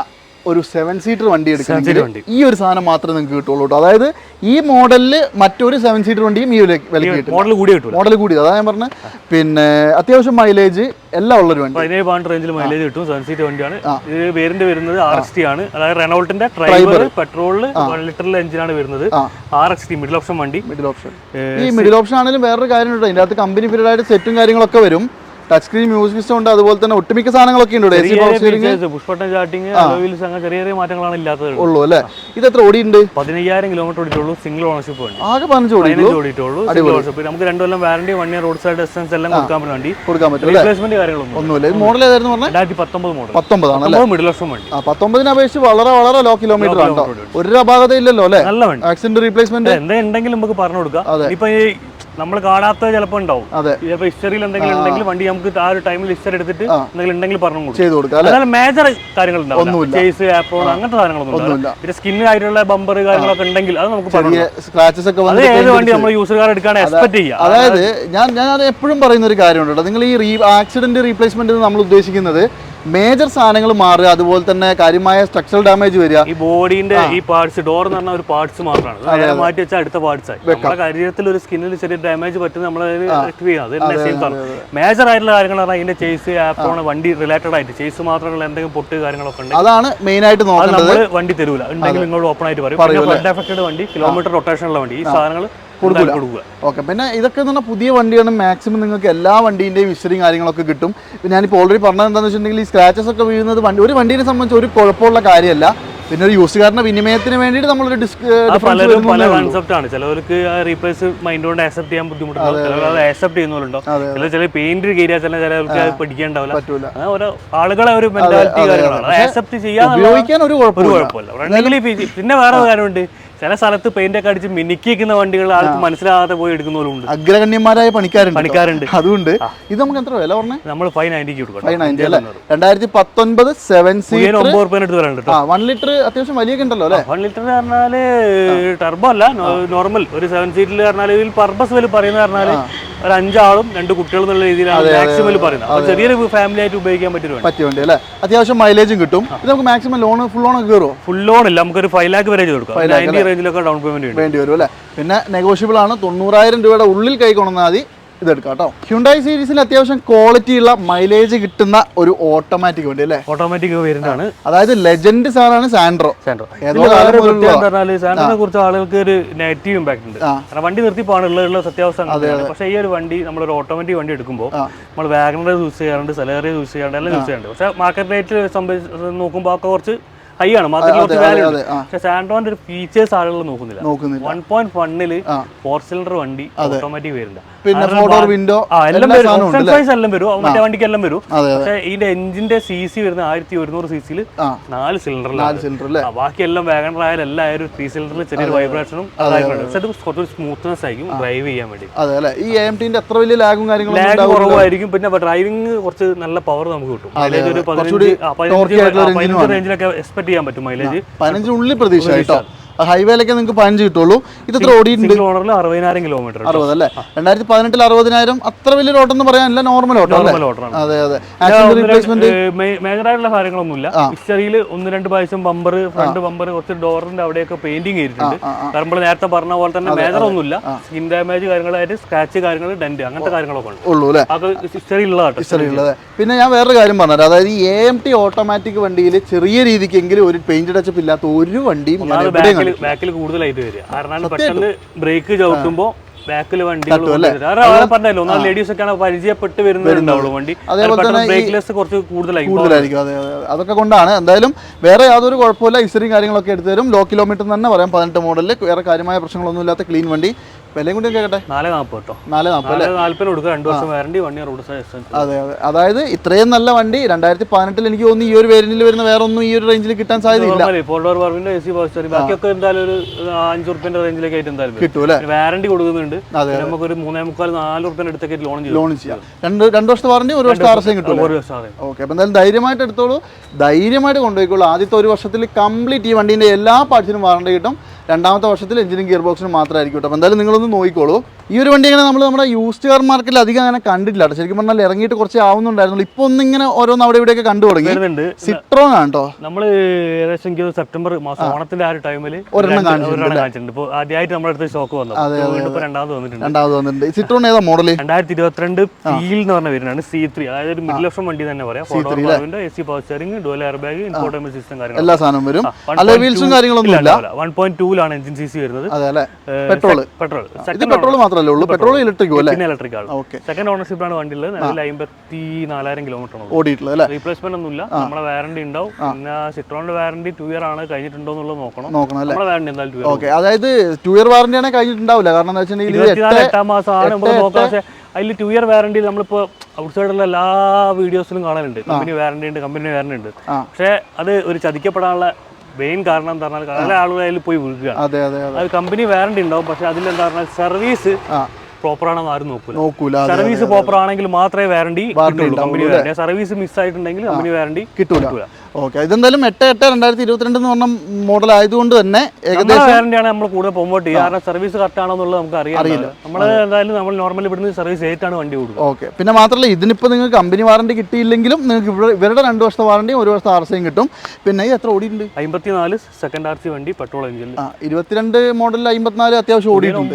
ഒരു സെവൻ സീറ്റർ വണ്ടി എടുക്കണമെങ്കിൽ ഈ ഒരു സാധനം മാത്രമേ നിങ്ങൾക്ക് കിട്ടുള്ളൂ കേട്ടോ. അതായത് ഈ മോഡലിൽ മറ്റൊരു സെവൻ സീറ്റർ വണ്ടിയും ഈ വില- വിലയ്ക്ക് കിട്ടും മോഡൽ കൂടി കിട്ടും മോഡൽ കൂടിയത്. അതാ ഞാൻ പറഞ്ഞത് പിന്നെ അത്യാവശ്യം മൈലേജ് എല്ലാം ഉള്ളൊരു വണ്ടി. പതിനേഴ് പാണ്ട് റേഞ്ചിൽ മൈലേജ് കിട്ടും. സെവൻ സീറ്റ് വണ്ടിയാണ്. ഇത് പേരിന്റെ വരുന്നത് ആർ എക്സ് ടി ആണ്. അതായത് റെനോൾട്ടിന്റെ ഡ്രൈവർ പെട്രോളിൽ വൺ ലിറ്ററിൽ എഞ്ചിനാണ് വരുന്നത്. R X T middle option വണ്ടി. മിഡിൽ ഓപ്ഷൻ ഈ മിഡിൽ ഓപ്ഷൻ ആണെങ്കിലും വേറൊരു കാര്യം ഉണ്ട് ഇതിന്റെ അകത്ത് കമ്പനി പീരീഡ് ആയിട്ട് സെറ്റും കാര്യങ്ങളൊക്കെ വരും. ടച്ച് സ്ക്രീൻ മ്യൂസിക് സിസ്റ്റം ഉണ്ട്. അതുപോലെ തന്നെ ഒട്ടുമിക്ക സാധനങ്ങളൊക്കെ ഉണ്ട് എ സി പവർ ചെറിയ ചെറിയ മാറ്റങ്ങളാണ് ഇല്ലാത്തത് ഉള്ളൂ. അല്ലേ? ഇത് എത്ര ഓടിയുണ്ട് പതിനയ്യായിരം കിലോമീറ്റർ ഓടിയിട്ടുള്ളൂ. സിംഗിൾ ഓണർഷിപ്പ് വണ്ടി. ആകെ പതിനഞ്ച് ഓടിയിട്ടുള്ളൂ. ഓണർഷിപ്പ് നമുക്ക് രണ്ടു കൊല്ലം warranty one year road side distance എല്ലാം കൊടുക്കാൻ വേണ്ടി. കൊടുക്കാൻ പറ്റും റീപ്ലേസ്മെന്റ് കാര്യങ്ങളൊന്നും ഒന്നുമില്ല. മോഡൽ ഏതായിരുന്നു പറഞ്ഞാൽ രണ്ടായിരത്തി പത്തൊമ്പത് മോഡൽ പത്തൊമ്പതാണ് അല്ലേ മിഡിൽ ഓപ്ഷൻ വണ്ടി പത്തൊമ്പതിനെ അപേക്ഷിച്ച് വളരെ വളരെ ലോ കിലോമീറ്റർ ആണ് ഒരു അപാകത ഇല്ലല്ലോ അല്ലേ? നല്ല ആക്സിഡന്റ് റീപ്ലേസ്മെന്റ് എന്തെങ്കിലും നമുക്ക് പറഞ്ഞു കൊടുക്കാം. ഇപ്പൊ നമ്മൾ കാണാത്ത ചിലപ്പോൾ ഉണ്ടാവും. അതെ. ചിലപ്പോൾ ഹിസ്റ്ററിയിൽ എന്തെങ്കിലും ഉണ്ടെങ്കിൽ വണ്ടി നമുക്ക് ആ ഒരു ടൈമിൽ ഹിസ്റ്ററി എടുത്തിട്ട് എന്തെങ്കിലും ഉണ്ടെങ്കിൽ പറഞ്ഞു ചെയ്തു കൊടുക്കാം മേജർ കാര്യങ്ങൾ. ഉണ്ടാവും ചേസ് ആപ്രോൺ അങ്ങനത്തെ സാധനങ്ങളൊന്നും പിന്നെ സ്കിൻ ആയിട്ടുള്ള ബമ്പർ കാര്യങ്ങളൊക്കെ ഉണ്ടെങ്കിൽ അത് നമുക്ക് സ്ക്രാച്ചസ് ഒക്കെ അത് ഏത് വണ്ടി നമ്മൾ യൂസർ കാർ എടുക്കാൻ എക്സ്പെക്ട് ചെയ്യുക അതായത് ഞാൻ ഞാൻ എപ്പോഴും പറയുന്ന ഒരു കാര്യമുണ്ട് നിങ്ങൾ ഈ ആക്സിഡന്റ് റീപ്ലേസ്മെന്റ് നമ്മൾ ഉദ്ദേശിക്കുന്നത് മേജർ സാധനങ്ങൾ മാറുക അതുപോലെ തന്നെ കാര്യമായ സ്ട്രക്ചറൽ ഡാമേജ് വരിക. ഈ ബോഡിന്റെ ഈ പാർട്സ് ഡോർ എന്ന് പറഞ്ഞ ഒരു പാർട്സ് മാത്രമാണ്. മാറ്റി വെച്ചാൽ അടുത്ത പാർട്സ് ആയി. നമ്മുടെ ശരീരത്തിൽ ഒരു സ്കിന്നിൽ ചെറിയ ഡാമേജ് പറ്റുന്ന നമ്മൾ മേജർ ആയിട്ടുള്ള കാര്യങ്ങൾ പറഞ്ഞാൽ ഇതിന്റെ ചേസ് ആപ്രോൺ വണ്ടി റിലേറ്റഡ് ആയിട്ട്. ചേസ് മാത്രമുള്ള എന്തെങ്കിലും പൊട്ട് കാര്യങ്ങളൊക്കെ ഉണ്ട് അതാണ് മെയിൻ ആയിട്ട് നോക്കുന്നത് വണ്ടി തരൂല. ഉണ്ടെങ്കിൽ നിങ്ങളോട് ഓപ്പൺ ആയിട്ട് പറയും. വണ്ടി കിലോമീറ്റർ റൊട്ടേഷനുള്ള വണ്ടി. ഈ സാധനങ്ങൾ കൊടുക്കുക. ഓക്കെ പിന്നെ ഇതൊക്കെ എന്ന് പറഞ്ഞാൽ പുതിയ വണ്ടിയാണ്. മാക്സിമം നിങ്ങൾക്ക് എല്ലാ വണ്ടീന്റെയും ഹിസ്റ്ററിയും കാര്യങ്ങളൊക്കെ കിട്ടും. പിന്നെ ഞാനിപ്പോൾ ഓൾറെഡി പറഞ്ഞത് എന്താണെന്ന് വെച്ചിട്ടുണ്ടെങ്കിൽ ഈ സ്ക്രാച്ചസ് ഒക്കെ വീഴുന്നത് വണ്ടി ഒരു വണ്ടിയെ സംബന്ധിച്ച് ഒരു കുഴപ്പമുള്ള കാര്യമല്ല. പിന്നെ ഒരു യൂസുകാരന്റെ വിനിമയത്തിന് വേണ്ടിയിട്ട് നമ്മളൊരു കൺസെപ്റ്റ് ആണ്. ചിലവർക്ക് റീപ്ലേസ് മൈൻഡ് കൊണ്ട് ആക്സെപ്റ്റ് ചെയ്യാൻ ബുദ്ധിമുട്ടുണ്ടാവും. ചിലവർ അത് ആക്സെപ്റ്റ് ചെയ്യുന്നവരുണ്ടോ ചില ചില പെയിന്റ് കയറിയാൽ ചില ചിലവർക്ക് അത് പഠിക്കാണ്ടാവില്ല പറ്റൂല. ഓരോ ആളുകളെ ഒരു മെന്റാലിറ്റി കാര്യങ്ങളാണ്. ആക്സെപ്റ്റ് ഉപയോഗിക്കാൻ ഒരു കുഴപ്പമില്ല. പിന്നെ വേറെ കാര്യമുണ്ട്. ചില സ്ഥലത്ത് പെയിന്റ് ഒക്കെ അടിച്ച് മിനിക്കുന്ന വണ്ടികൾ ആൾക്ക് മനസ്സിലാകാതെ പോയി എടുക്കുന്നവരുണ്ട് അഗ്രഗണ്യന്മാരായ പണിക്കാരുണ്ട് പണിക്കാരുണ്ട്. അതുകൊണ്ട് ഇത് നമുക്ക് എത്ര വില പറഞ്ഞേ? നമ്മൾ ഫൈവ് നയന്റിക്ക് കൊടുക്കണം രണ്ടായിരത്തി പത്തൊൻപത് സെവൻ ഒമ്പത് റുപ്യ എടുത്ത് ആ വൺ ലിറ്റർ അത്യാവശ്യം വലിയ ഉണ്ടല്ലോ അല്ലേ? വൺ ലിറ്റർ പറഞ്ഞാൽ ടർബോ അല്ല നോർമൽ ഒരു സെവൻ സീറ്റിൽ പറഞ്ഞാൽ ഇതിൽ പർപ്പസ് വലി പറയുന്നത് പറഞ്ഞാൽ ഒരു അഞ്ചാളും രണ്ട് കുട്ടികളും എന്നുള്ള രീതിയിലാണ് മാക്സിമം പറയുന്നത്. ചെറിയൊരു ഫാമിലി ആയിട്ട് ഉപയോഗിക്കാൻ പറ്റിയ വണ്ടി. അല്ലെ? അത്യാവശ്യം മൈലേജും കിട്ടും. ഇത് നമുക്ക് മാക്സിമം ലോൺ ഫുൾ ലോൺ കയറും കയറുമോ ഫുൾ ലോൺ ഇല്ല നമുക്ക് ഒരു ഫൈവ് ലാക്ക് വരെ ചെയ്ത് കൊടുക്കാം. റേഞ്ചിലൊക്കെ ഡൗൺ പേയ്മെന്റ് വേണ്ടി വരും. അല്ലേ? പിന്നെ നെഗോഷ്യബിൾ ആണ്. തൊണ്ണൂറായിരം രൂപയുടെ ഉള്ളിൽ കൈ കൊണ്ടുവന്നാൽ മതി. ഇതെടുക്കാം കേട്ടോ. ഹ്യുണ്ടായി സീരീസിൽ അത്യാവശ്യം ക്വാളിറ്റി ഉള്ള മൈലേജ് കിട്ടുന്ന ഒരു ഓട്ടോമാറ്റിക് വണ്ടി അല്ലേ? ഓട്ടോമാറ്റിക് വരുന്നതാണ്. അതായത് ലെജൻഡ് സാറാണ് സാൻഡ്രോ സാൻഡ്രോ സാൻഡ്രോനെ കുറിച്ച് ആളുകൾക്ക് ഒരു നെഗറ്റീവ് ഇമ്പാക്ട് ഉണ്ട്. കാരണം വണ്ടി നിർത്തി പോകാനുള്ള സത്യാവസ്ഥ പക്ഷെ ഈ ഒരു വണ്ടി നമ്മൾ ഒരു ഓട്ടോമാറ്റിക് വണ്ടി എടുക്കുമ്പോൾ നമ്മൾ വാഗണർ യൂസ് ചെയ്യാറുണ്ട് സെലറി യൂസ് ചെയ്യാറുണ്ട് എല്ലാം യൂസ് ചെയ്യാറുണ്ട്. പക്ഷെ മാർക്കറ്റ് റേറ്റ് സംബന്ധിച്ച് നോക്കുമ്പോൾ ഒക്കെ കുറച്ച് ഹൈ ആണ്. പക്ഷെ സാൻഡ്രോന്റെ ഒരു ഫീച്ചേഴ്സ് ആളുകൾ നോക്കുന്നില്ല. വൺ പോയിന്റ് വണ്ണിൽ ഫോർ സിലിണ്ടർ വണ്ടി ഓട്ടോമാറ്റിക് വരില്ല. പിന്നെ ഡോർ വിൻഡോ എല്ലാം എല്ലാ വരും. ഓപ്ഷൻ പ്രൈസ് എല്ലാം വരും. മറ്റേ വണ്ടിക്ക് എല്ലാം വരും. അതെ ഇതിന്റെ എഞ്ചിന്റെ സി സി വരുന്ന ആയിരത്തി ഒരുന്നൂറ് സി സിയിൽ നാല് സിലിണ്ടറിലാണ് ബാക്കി ബാക്കിയെല്ലാം വാഗണർ ആയാലും എല്ലാവരും ത്രീ സിലിണ്ടറിൽ ചെറിയൊരു വൈബ്രേഷനും പക്ഷെ അത് സ്മൂത്ത്നെസ് ആയിരിക്കും ഡ്രൈവ് ചെയ്യാൻ വേണ്ടി. ഈ എം ടിന്റെ അത്ര വലിയ ലാഗും കാര്യങ്ങളും ലാഗ് കുറവായിരിക്കും. പിന്നെ ഡ്രൈവിംഗ് കുറച്ച് നല്ല പവർ നമുക്ക് കിട്ടും. റേഞ്ചിലൊക്കെ എക്സ്പെക്ട് ചെയ്യാൻ പറ്റും മൈലേജ് പതിനഞ്ചിനുള്ളിൽ പ്രതീക്ഷ. കേട്ടോ. ഹൈവേയിലൊക്കെ നിങ്ങൾക്ക് പതിനഞ്ച് കിട്ടുള്ളൂ. ഇത് ഇത്ര ഓടിയിട്ടുണ്ട് ഓണറിൽ അറുപതിനായിരം കിലോമീറ്റർ അറുപത് അല്ലേ? രണ്ടായിരത്തി പതിനെട്ടിൽ അറുപതിനായിരം അത്ര വലിയ ഓട്ടം എന്ന് പറയാനില്ല നോർമൽ ഓട്ടം അതെ അതെ. റീപ്ലേസ്മെന്റ് മേജർ ആയിട്ടുള്ള കാര്യങ്ങളൊന്നുമില്ല. ഹിസ്റ്ററിയിൽ ഒന്ന് രണ്ട് പ്രാവശ്യം ബമ്പർ ഫ്രണ്ട് ബമ്പർ കുറച്ച് ഡോറിന്റെ അവിടെയൊക്കെ പെയിന്റിങ് ചെയ്തിട്ടുണ്ട്. നമ്മൾ നേരത്തെ പറഞ്ഞ പോലെ തന്നെ മേജർ ഒന്നുമില്ല. സ്കിൻ ഡാമേജ് കാര്യങ്ങളായിട്ട് സ്ക്രാച്ച് കാര്യങ്ങൾ ഡെന്റ് അങ്ങനത്തെ കാര്യങ്ങളൊക്കെ ഉള്ളൂ അല്ലേ? അത് ഹിസ്റ്ററിയിലുള്ള ഉള്ളത്. പിന്നെ ഞാൻ വേറൊരു കാര്യം പറഞ്ഞത് അതായത് എ എം ടി ഓട്ടോമാറ്റിക് വണ്ടിയിൽ ചെറിയ രീതിക്കെങ്കിലും ഒരു പെയിന്റ് ടച്ചപ്പ് ഇല്ലാത്ത ഒരു വണ്ടിയും ബാക്കിൽ ബാക്കിൽ കൂടുതലായിട്ട് വരിക. കാരണം പെട്ടെന്ന് ബ്രേക്ക് ചവിട്ടുമ്പോൾ ബാക്കിൽ വണ്ടികൾ പറഞ്ഞല്ലോ ഒന്നാം ലേഡീസ് ഒക്കെയാണ് പരിചയപ്പെട്ട് വരുന്നുണ്ടാവുള്ളൂ വണ്ടി. ബ്രേക്ക്ലെസ് കുറച്ച് കൂടുതലായി കൂടുതലായിരിക്കും. അതെ അതെ അതൊക്കെ കൊണ്ടാണ്. എന്തായാലും വേറെ യാതൊരു കുഴപ്പമില്ല ഇസ്റ്ററിയും കാര്യങ്ങളൊക്കെ എടുത്തു തരും. ലോ കിലോമീറ്റർ തന്നെ പറയാം. പതിനെട്ട് മോഡലിൽ വേറെ കാര്യമായ പ്രശ്നങ്ങളൊന്നും ഇല്ലാത്ത ക്ലീൻ വണ്ടി. വിലയും കൂടി കേട്ടെ നാല് നാൽപ്പത് കേട്ടോ നാല് നാൽപ്പത് നാൽപ്പതിന് കൊടുക്കുക രണ്ട് വർഷം വാറണ്ടി വൺ ഇയർ അതെ അതെ. അതായത് ഇത്രയും നല്ല വണ്ടി രണ്ടായിരത്തി പതിനെട്ടിൽ എനിക്ക് തോന്നുന്നു ഈ ഒരു വേരിയന്റിൽ വരുന്ന വേറെ ഒന്നും ഈ ഒരു റേഞ്ചിൽ കിട്ടാൻ സാധ്യതയില്ല. ഫോർ ഡോർ വർവിന്റെ എ സി പോസ്റ്റർ ബാക്കിയൊക്കെ എന്തായാലും ഒരു അഞ്ച് റുപ്യന്റെ റേഞ്ചിലേക്ക് ആയിട്ട് എന്തായാലും. കിട്ടും അല്ലേ? വാറണ്ടി കൊടുക്കുന്നുണ്ട്. പിന്നെ നമുക്കൊരു മൂന്നേ മുക്കാൽ നാല് റുപ്യന്റെ അടുത്തൊക്കെ ലോൺ ചെയ്യും. ലോൺ ചെയ്യാം. രണ്ട് രണ്ട് വർഷത്തെ വാറണ്ടി ഒരു വർഷം ആർ എസ് കിട്ടും ഒരു വർഷം ഓക്കെ അപ്പം എന്തായാലും ധൈര്യമായിട്ട് എടുത്തോളൂ. ധൈര്യമായിട്ട് കൊണ്ടുപോയിക്കോളൂ. ആദ്യത്തെ ഒരു വർഷത്തിൽ കംപ്ലീറ്റ് ഈ വണ്ടീന്റെ എല്ലാ പാർട്സിനും വാറണ്ടി കിട്ടും. രണ്ടാമത്തെ വർഷത്തിൽ എഞ്ചിനും ഗിയർ ബോക്സിനും മാത്രമായിരിക്കും കേട്ടോ. അപ്പോൾ എന്തായാലും നിങ്ങളൊന്ന് നോക്കിക്കോളൂ. ഈ ഒരു വണ്ടി അങ്ങനെ നമ്മൾ നമ്മുടെ യൂസ്ഡ് കാർ മാർക്കറ്റിൽ അധികം അങ്ങനെ കണ്ടിട്ടില്ല കേട്ടോ. ശരിക്കും പറഞ്ഞാൽ ഇറങ്ങിയിട്ട് കുറച്ച് ആവുന്നുണ്ടായിരുന്നു. ഇപ്പോൾ ഒന്നിങ്ങനെ ഓരോന്ന് അവിടെ ഇവിടെയൊക്കെ കണ്ടു തുടങ്ങി. സിട്രോൺ ആണ് കേട്ടോ. നമ്മൾ ഏകദേശം സെപ്റ്റംബർ മാസം ഓണത്തിന്റെ ആ ഒരു ടൈമിൽ ഒരെണ്ണം കാണിച്ചിട്ടുണ്ട് ഇപ്പോൾ ആദ്യമായിട്ട് നമ്മുടെ അടുത്ത് ഷോക്ക് വന്നു. രണ്ടാമത് വന്നിട്ടുണ്ട്. രണ്ടാമത് വന്നിട്ടുണ്ട്. സിട്രോൺ ഏതാ മോഡൽ രണ്ടായിരത്തി ഇരുപത്തിരണ്ട് ഫീൽ എന്ന് പറഞ്ഞ വരുന്നതാണ്. സി ത്രീ അതായത് ഒരു മിഡിൽ ഓഫ് വണ്ടി തന്നെ പറയാം. A C power steering dual air bag infotainment system കാര്യങ്ങളും എല്ലാ സാധനവും വരും. വീൽസും കാര്യങ്ങളൊന്നും ഇല്ല വൺ പോയിന്റ് ടൂലാണ് എഞ്ചിൻ സി സി വരുന്നത്. പെട്രോൾ പെട്രോൾ ഇത് പെട്രോൾ മാത്രമല്ലേ ഉള്ളൂ? പെട്രോൾ ഇലക്ട്രിക്കും അല്ലേ? ഇലക്ട്രിക് ആണ്. സെക്കൻഡ് ഓണർഷിപ്പ് വണ്ടി ഉള്ളത് നിലവിൽ അമ്പത്തി നാലായിരം കിലോമീറ്റർ ആണ് ഓടിയിട്ടുള്ളത് അല്ലേ? റീപ്ലേസ്മെന്റ് ഒന്നുമില്ല. നമ്മുടെ വാറണ്ടി ഉണ്ടാവും. പിന്നെ സിട്രോണിന്റെ വാറണ്ടി ടു ഇയർ ആണ് കഴിഞ്ഞിട്ടുണ്ടോ എന്നുള്ളത് നോക്കണം. നോക്കണം അല്ലേ? വാറണ്ടി എന്തായാലും ഓക്കെ. അതായത് ടു ഇയർ വാറണ്ടി ആണ് കഴിഞ്ഞിട്ടുണ്ടാവില്ല. കാരണം എന്താ വെച്ചിട്ടുണ്ടെങ്കിൽ എട്ട് മാസമാണ് നമ്മൾ നോക്കുക പക്ഷേ അതിൽ ടു ഇയർ വാറണ്ടി നമ്മളിപ്പോൾ ഔട്ട്സൈഡുള്ള എല്ലാ വീഡിയോസിലും കാണാനുണ്ട് കമ്പനി വാറണ്ടി ഉണ്ട് കമ്പനി വാറണ്ടി ഉണ്ട്. പക്ഷേ അത് ഒരു ചതിക്കപ്പെടാനുള്ള മെയിൻ കാരണം എന്താ പറഞ്ഞാൽ പല ആളുകൾ അതിൽ പോയി വീഴുകയാണ് അതെ അതെ അതെ. കമ്പനി വാറണ്ടി ഉണ്ടാവും പക്ഷെ അതിലെന്താ പറഞ്ഞാൽ സർവീസ് പ്രോപ്പർ ആണെന്ന് ആരും നോക്കൂല. നോക്കൂല. സർവീസ് പ്രോപ്പർ ആണെങ്കിൽ മാത്രമേ വാറണ്ടി കിട്ടുള്ളൂ കമ്പനി വാറണ്ടി സർവീസ് മിസ് ആയിട്ടുണ്ടെങ്കിൽ കമ്പനി വാറണ്ടി കിട്ടൂല. ഓക്കെ ഇതെന്തായാലും എട്ട് എട്ട് രണ്ടായിരത്തി ഇരുപത്തിരണ്ട് എന്ന് പറഞ്ഞ മോഡൽ ആയതുകൊണ്ട് തന്നെ ഏകദേശം നമ്മൾ കൂടുതൽ പ്രൊമോട്ട് ചെയ്യുക കാരണം സർവീസ് കറക്റ്റ് ആണോ എന്നുള്ളത് നമുക്ക് അറിയില്ല. നമ്മൾ എന്തായാലും നമ്മൾ നോർമലി ഇവിടുന്ന് സർവീസ് ചെയ്തിട്ടാണ് വണ്ടി കൊടുക്കുക ഓക്കെ. പിന്നെ മാത്രമല്ല ഇതിനിപ്പോൾ നിങ്ങൾക്ക് കമ്പനി വാറണ്ടി കിട്ടിയില്ലെങ്കിലും നിങ്ങൾക്ക് ഇവിടെ ഇവരുടെ രണ്ട് വർഷത്തെ വാറണ്ടിയും ഒരു വർഷത്തെ ആർ സിയും കിട്ടും. പിന്നെ ഈ എത്ര ഓടിയിട്ടുണ്ട്? അമ്പത്തിനാല് സെക്കൻഡ് ആർ സി വണ്ടി പെട്രോൾ എഞ്ചിൻ ആ ഇരുപത്തിരണ്ട് മോഡലിൽ അമ്പത്തിനാല് അത്യാവശ്യം ഓടിയിട്ടുണ്ട്.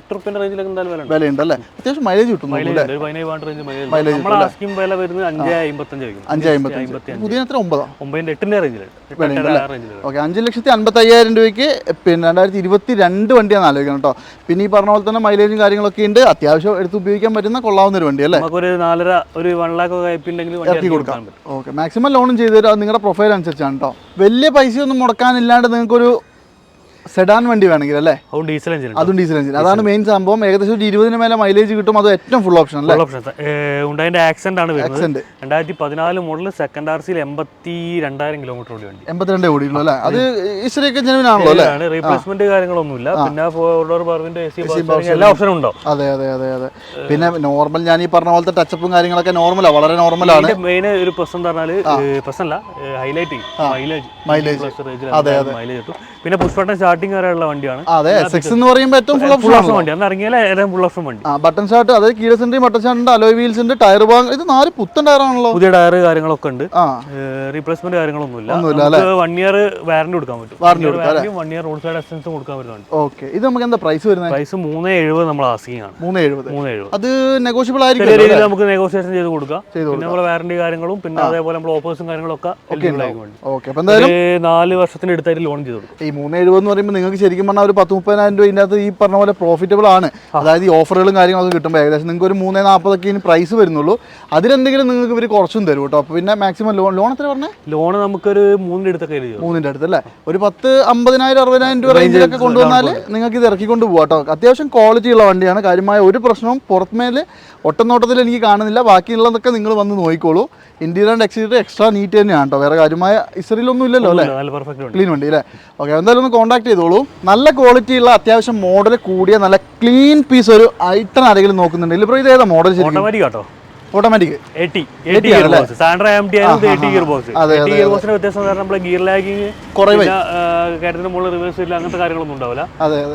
എട്ട് റുപ്യന്റെ റേഞ്ചിലൊക്കെ എന്തായാലും വില ഉണ്ട്. വിലയുണ്ട് അല്ലേ അത്യാവശ്യം മൈലേജ് കിട്ടും മൈലേജ് മൈലേജ് നമ്മൾ ആസ്കിംഗ് വില വരുന്നത് അഞ്ച് അമ്പത്തഞ്ച് അഞ്ച് അമ്പത്തഞ്ച് പുതിയ എത്ര ഒമ്പതാ? ഒമ്പതിന്റെ എട്ടിന്റെ റേഞ്ചിലുണ്ട് ഓക്കെ അഞ്ച് ലക്ഷത്തി അൻപത്തി അയ്യായിരം രൂപയ്ക്ക് പിന്നെ രണ്ടായിരത്തി ഇരുപത്തി രണ്ട് വണ്ടിയാണ് ആലോചിക്കണം കേട്ടോ. പിന്നെ ഈ പറഞ്ഞ പോലെ തന്നെ മൈലേജും കാര്യങ്ങളൊക്കെ ഉണ്ട്. അത്യാവശ്യം എടുത്ത് ഉപയോഗിക്കാൻ പറ്റുന്ന കൊള്ളാവുന്ന ഒരു വണ്ടി അല്ലേ? നാലര ഒരു വൺ ലാക്ക് ഇറക്കി കൊടുക്കാം. ഓക്കെ മാക്സിമം ലോണും ചെയ്തു തരാം. നിങ്ങളുടെ പ്രൊഫൈൽ അനുസരിച്ചാണ് കേട്ടോ. വലിയ പൈസയൊന്നും മുടക്കാനില്ലാണ്ട് നിങ്ങൾക്കൊരു സെഡാൻ വണ്ടി വേണമെങ്കിൽ അല്ലേ? അതും ഡീസൽ എഞ്ചിൻ അതും ഡീസൽ എഞ്ചിൻ അതാണ് മെയിൻ സംഭവം. ഏകദേശം ഒരു ഇരുപതിന് മേലെ മൈലേജ് കിട്ടും. അത് ഏറ്റവും ഫുൾ ഓപ്ഷൻ അല്ലേ? ഓപ്ഷൻ ഉണ്ടായതിന്റെ ആക്സിഡന്റ് ആണ് വരുന്നത്. ആക്സെന്റ് രണ്ടായിരത്തി പതിനാല് മോഡൽ സെക്കൻഡ് ആർ സിയിൽ എൺപത്തി രണ്ടായിരം കിലോമീറ്റർ ഓടി വണ്ടി. എൺപത്തിരണ്ടേ ഓടിയുള്ളൂ അല്ലേ? അത് ഇച്ചിരിയൊക്കെ ജെനുവിൻ ആണല്ലോ അല്ലേ? റീപ്ലേസ്മെന്റ് കാര്യങ്ങളൊന്നുമില്ല. പിന്നെ ഫോർ ഡോർ പർവിന്റെ എ സി എല്ലാ ഓപ്ഷനും ഉണ്ടോ? അതെ അതെ അതെ അതെ. പിന്നെ നോർമൽ ഞാൻ ഈ പറഞ്ഞ പോലത്തെ ടച്ചപ്പും കാര്യങ്ങളൊക്കെ നോർമലാണ് വളരെ നോർമലാണ് മെയിൻ ഒരു പ്രശ്നം എന്ന് പറഞ്ഞാൽ പ്രശ്നമല്ല. ഹൈലൈറ്റ് മൈലേജ് മൈലേജ് അതെ അതെ. മൈലേജ് കിട്ടും. പിന്നെ പുഷ്പട്ടൻ സ്റ്റാർട്ടിംഗ് വരെയുള്ള വണ്ടിയാണ്. അതെ സിക്സ് എന്ന് പറയുമ്പോൾ ഏറ്റവും ഫുൾ ഫുൾ ഓപ്ഷൻ വണ്ടി. അന്ന് ഇറങ്ങിയാലേ ഏതായാലും ഫുൾ ഓപ്ഷൻ വണ്ടി. ആ ബട്ടൺ ഷാർട്ട് അതായത് കീഴ ഉണ്ട് ബട്ടൺ ഷാർട്ട് ഉണ്ട് അലോയ് വീൽസ് ഉണ്ട് ടയർ ഭാഗം ഇത് നാല് പുത്തൻ ടയറാണല്ലോ പുതിയ ടയർ കാര്യങ്ങളൊക്കെ ഉണ്ട്. റീപ്ലേസ്മെന്റ് കാര്യങ്ങളൊന്നുമില്ല. വൺ ഇയർ വാറന്റി കൊടുക്കാൻ പറ്റും. വാറന്റി കൊടുക്കാം one year road side assistance കൊടുക്കാൻ പറ്റുന്നുണ്ട് ഓക്കെ ഇത് നമുക്ക് എന്താ പ്രൈസ് വരുന്നത്? പ്രൈസ് മൂന്ന് എഴുപത് നമ്മൾ ആസ്കിങ് ആണ്. മൂന്ന് എഴുപത്. മൂന്ന് എഴുപത്. അത് നെഗോഷ്യബിൾ ആയിരിക്കും നമുക്ക് നെഗോഷിയേഷൻ ചെയ്ത് കൊടുക്കാം. പിന്നെ നമ്മൾ വാറന്റി കാര്യങ്ങളും പിന്നെ അതേപോലെ നമ്മൾ ഓഫേഴ്സും കാര്യങ്ങളൊക്കെ ഓക്കെ നാല് വർഷത്തിന് അടുത്തായിട്ട് ലോൺ ചെയ്ത് കൊടുക്കും. മൂന്ന് എഴുപത് എന്ന് പറയുമ്പോൾ നിങ്ങൾക്ക് ശരിക്കും പറഞ്ഞാൽ ഒരു പത്ത് മുപ്പതിനായിരം രൂപ ഇതിനകത്ത് ഈ പറഞ്ഞ പോലെ പ്രോഫിറ്റബിൾ ആണ്. അതായത് ഈ ഓഫറുകളും കാര്യങ്ങളൊക്കെ കിട്ടുമ്പോൾ ഏകദേശം നിങ്ങൾക്ക് ഒരു മൂന്നേ നാൽപ്പതൊക്കെ ഇനി പ്രൈസ് വരുന്നുള്ളൂ. അതിലെന്തെങ്കിലും നിങ്ങൾക്ക് ഇവർ കുറച്ചും തരും കേട്ടോ. അപ്പോൾ പിന്നെ മാക്സിമം ലോൺ ലോൺ എത്ര പറഞ്ഞേ? ലോൺ നമുക്കൊരു മൂന്നിന്റെ അടുത്തൊക്കെ. മൂന്നിന്റെ അടുത്ത് അല്ലേ? ഒരു പത്ത് അമ്പതിനായിരം അറുപതിനായിരം രൂപ റേഞ്ചിലൊക്കെ കൊണ്ടുവന്നാൽ നിങ്ങൾക്ക് ഇത് ഇറക്കിക്കൊണ്ട് പോകാം കേട്ടോ. അത്യാവശ്യം ക്വാളിറ്റി ഉള്ള വണ്ടിയാണ്. കാര്യമായ ഒരു പ്രശ്നവും പുറത്തുമേൽ ഒട്ടനോട്ടത്തിൽ എനിക്ക് കാണുന്നില്ല. ബാക്കിയുള്ളതൊക്കെ നിങ്ങൾ വന്ന് നോക്കിക്കോളൂ. Interior and exterior extra neat തന്നെയാണ് കേട്ടോ വേറെ കാര്യമായ ഇസ്രയിലൊന്നും ഇല്ലല്ലോ അല്ലേ ക്ലീൻ വണ്ടി അല്ലേ ഓക്കെ എന്തായാലും ഒന്ന് കോൺടാക്ട് ചെയ്തോളൂ. നല്ല ക്വാളിറ്റി ഉള്ള അത്യാവശ്യം മോഡൽ കൂടിയ നല്ല ക്ലീൻ പീസ് ഒരു ഐറ്റം ആരെങ്കിലും നോക്കുന്നുണ്ടെങ്കിൽ ഇപ്പോൾ ഇത് ഏതാ മോഡൽ ശരിക്കും? Automatic gear box Santro M T ആയിരുന്നു AT gear box AT gear ബോക്സിന്റെ വ്യത്യാസം കാരണം നമ്മളെ ഗിയർ ലാഗിങ് കുറവായി. കാര്യത്തിന് മുകളിൽ റിവേഴ്സ് ഇല്ല അങ്ങനത്തെ കാര്യങ്ങളൊന്നും ഉണ്ടാവില്ല.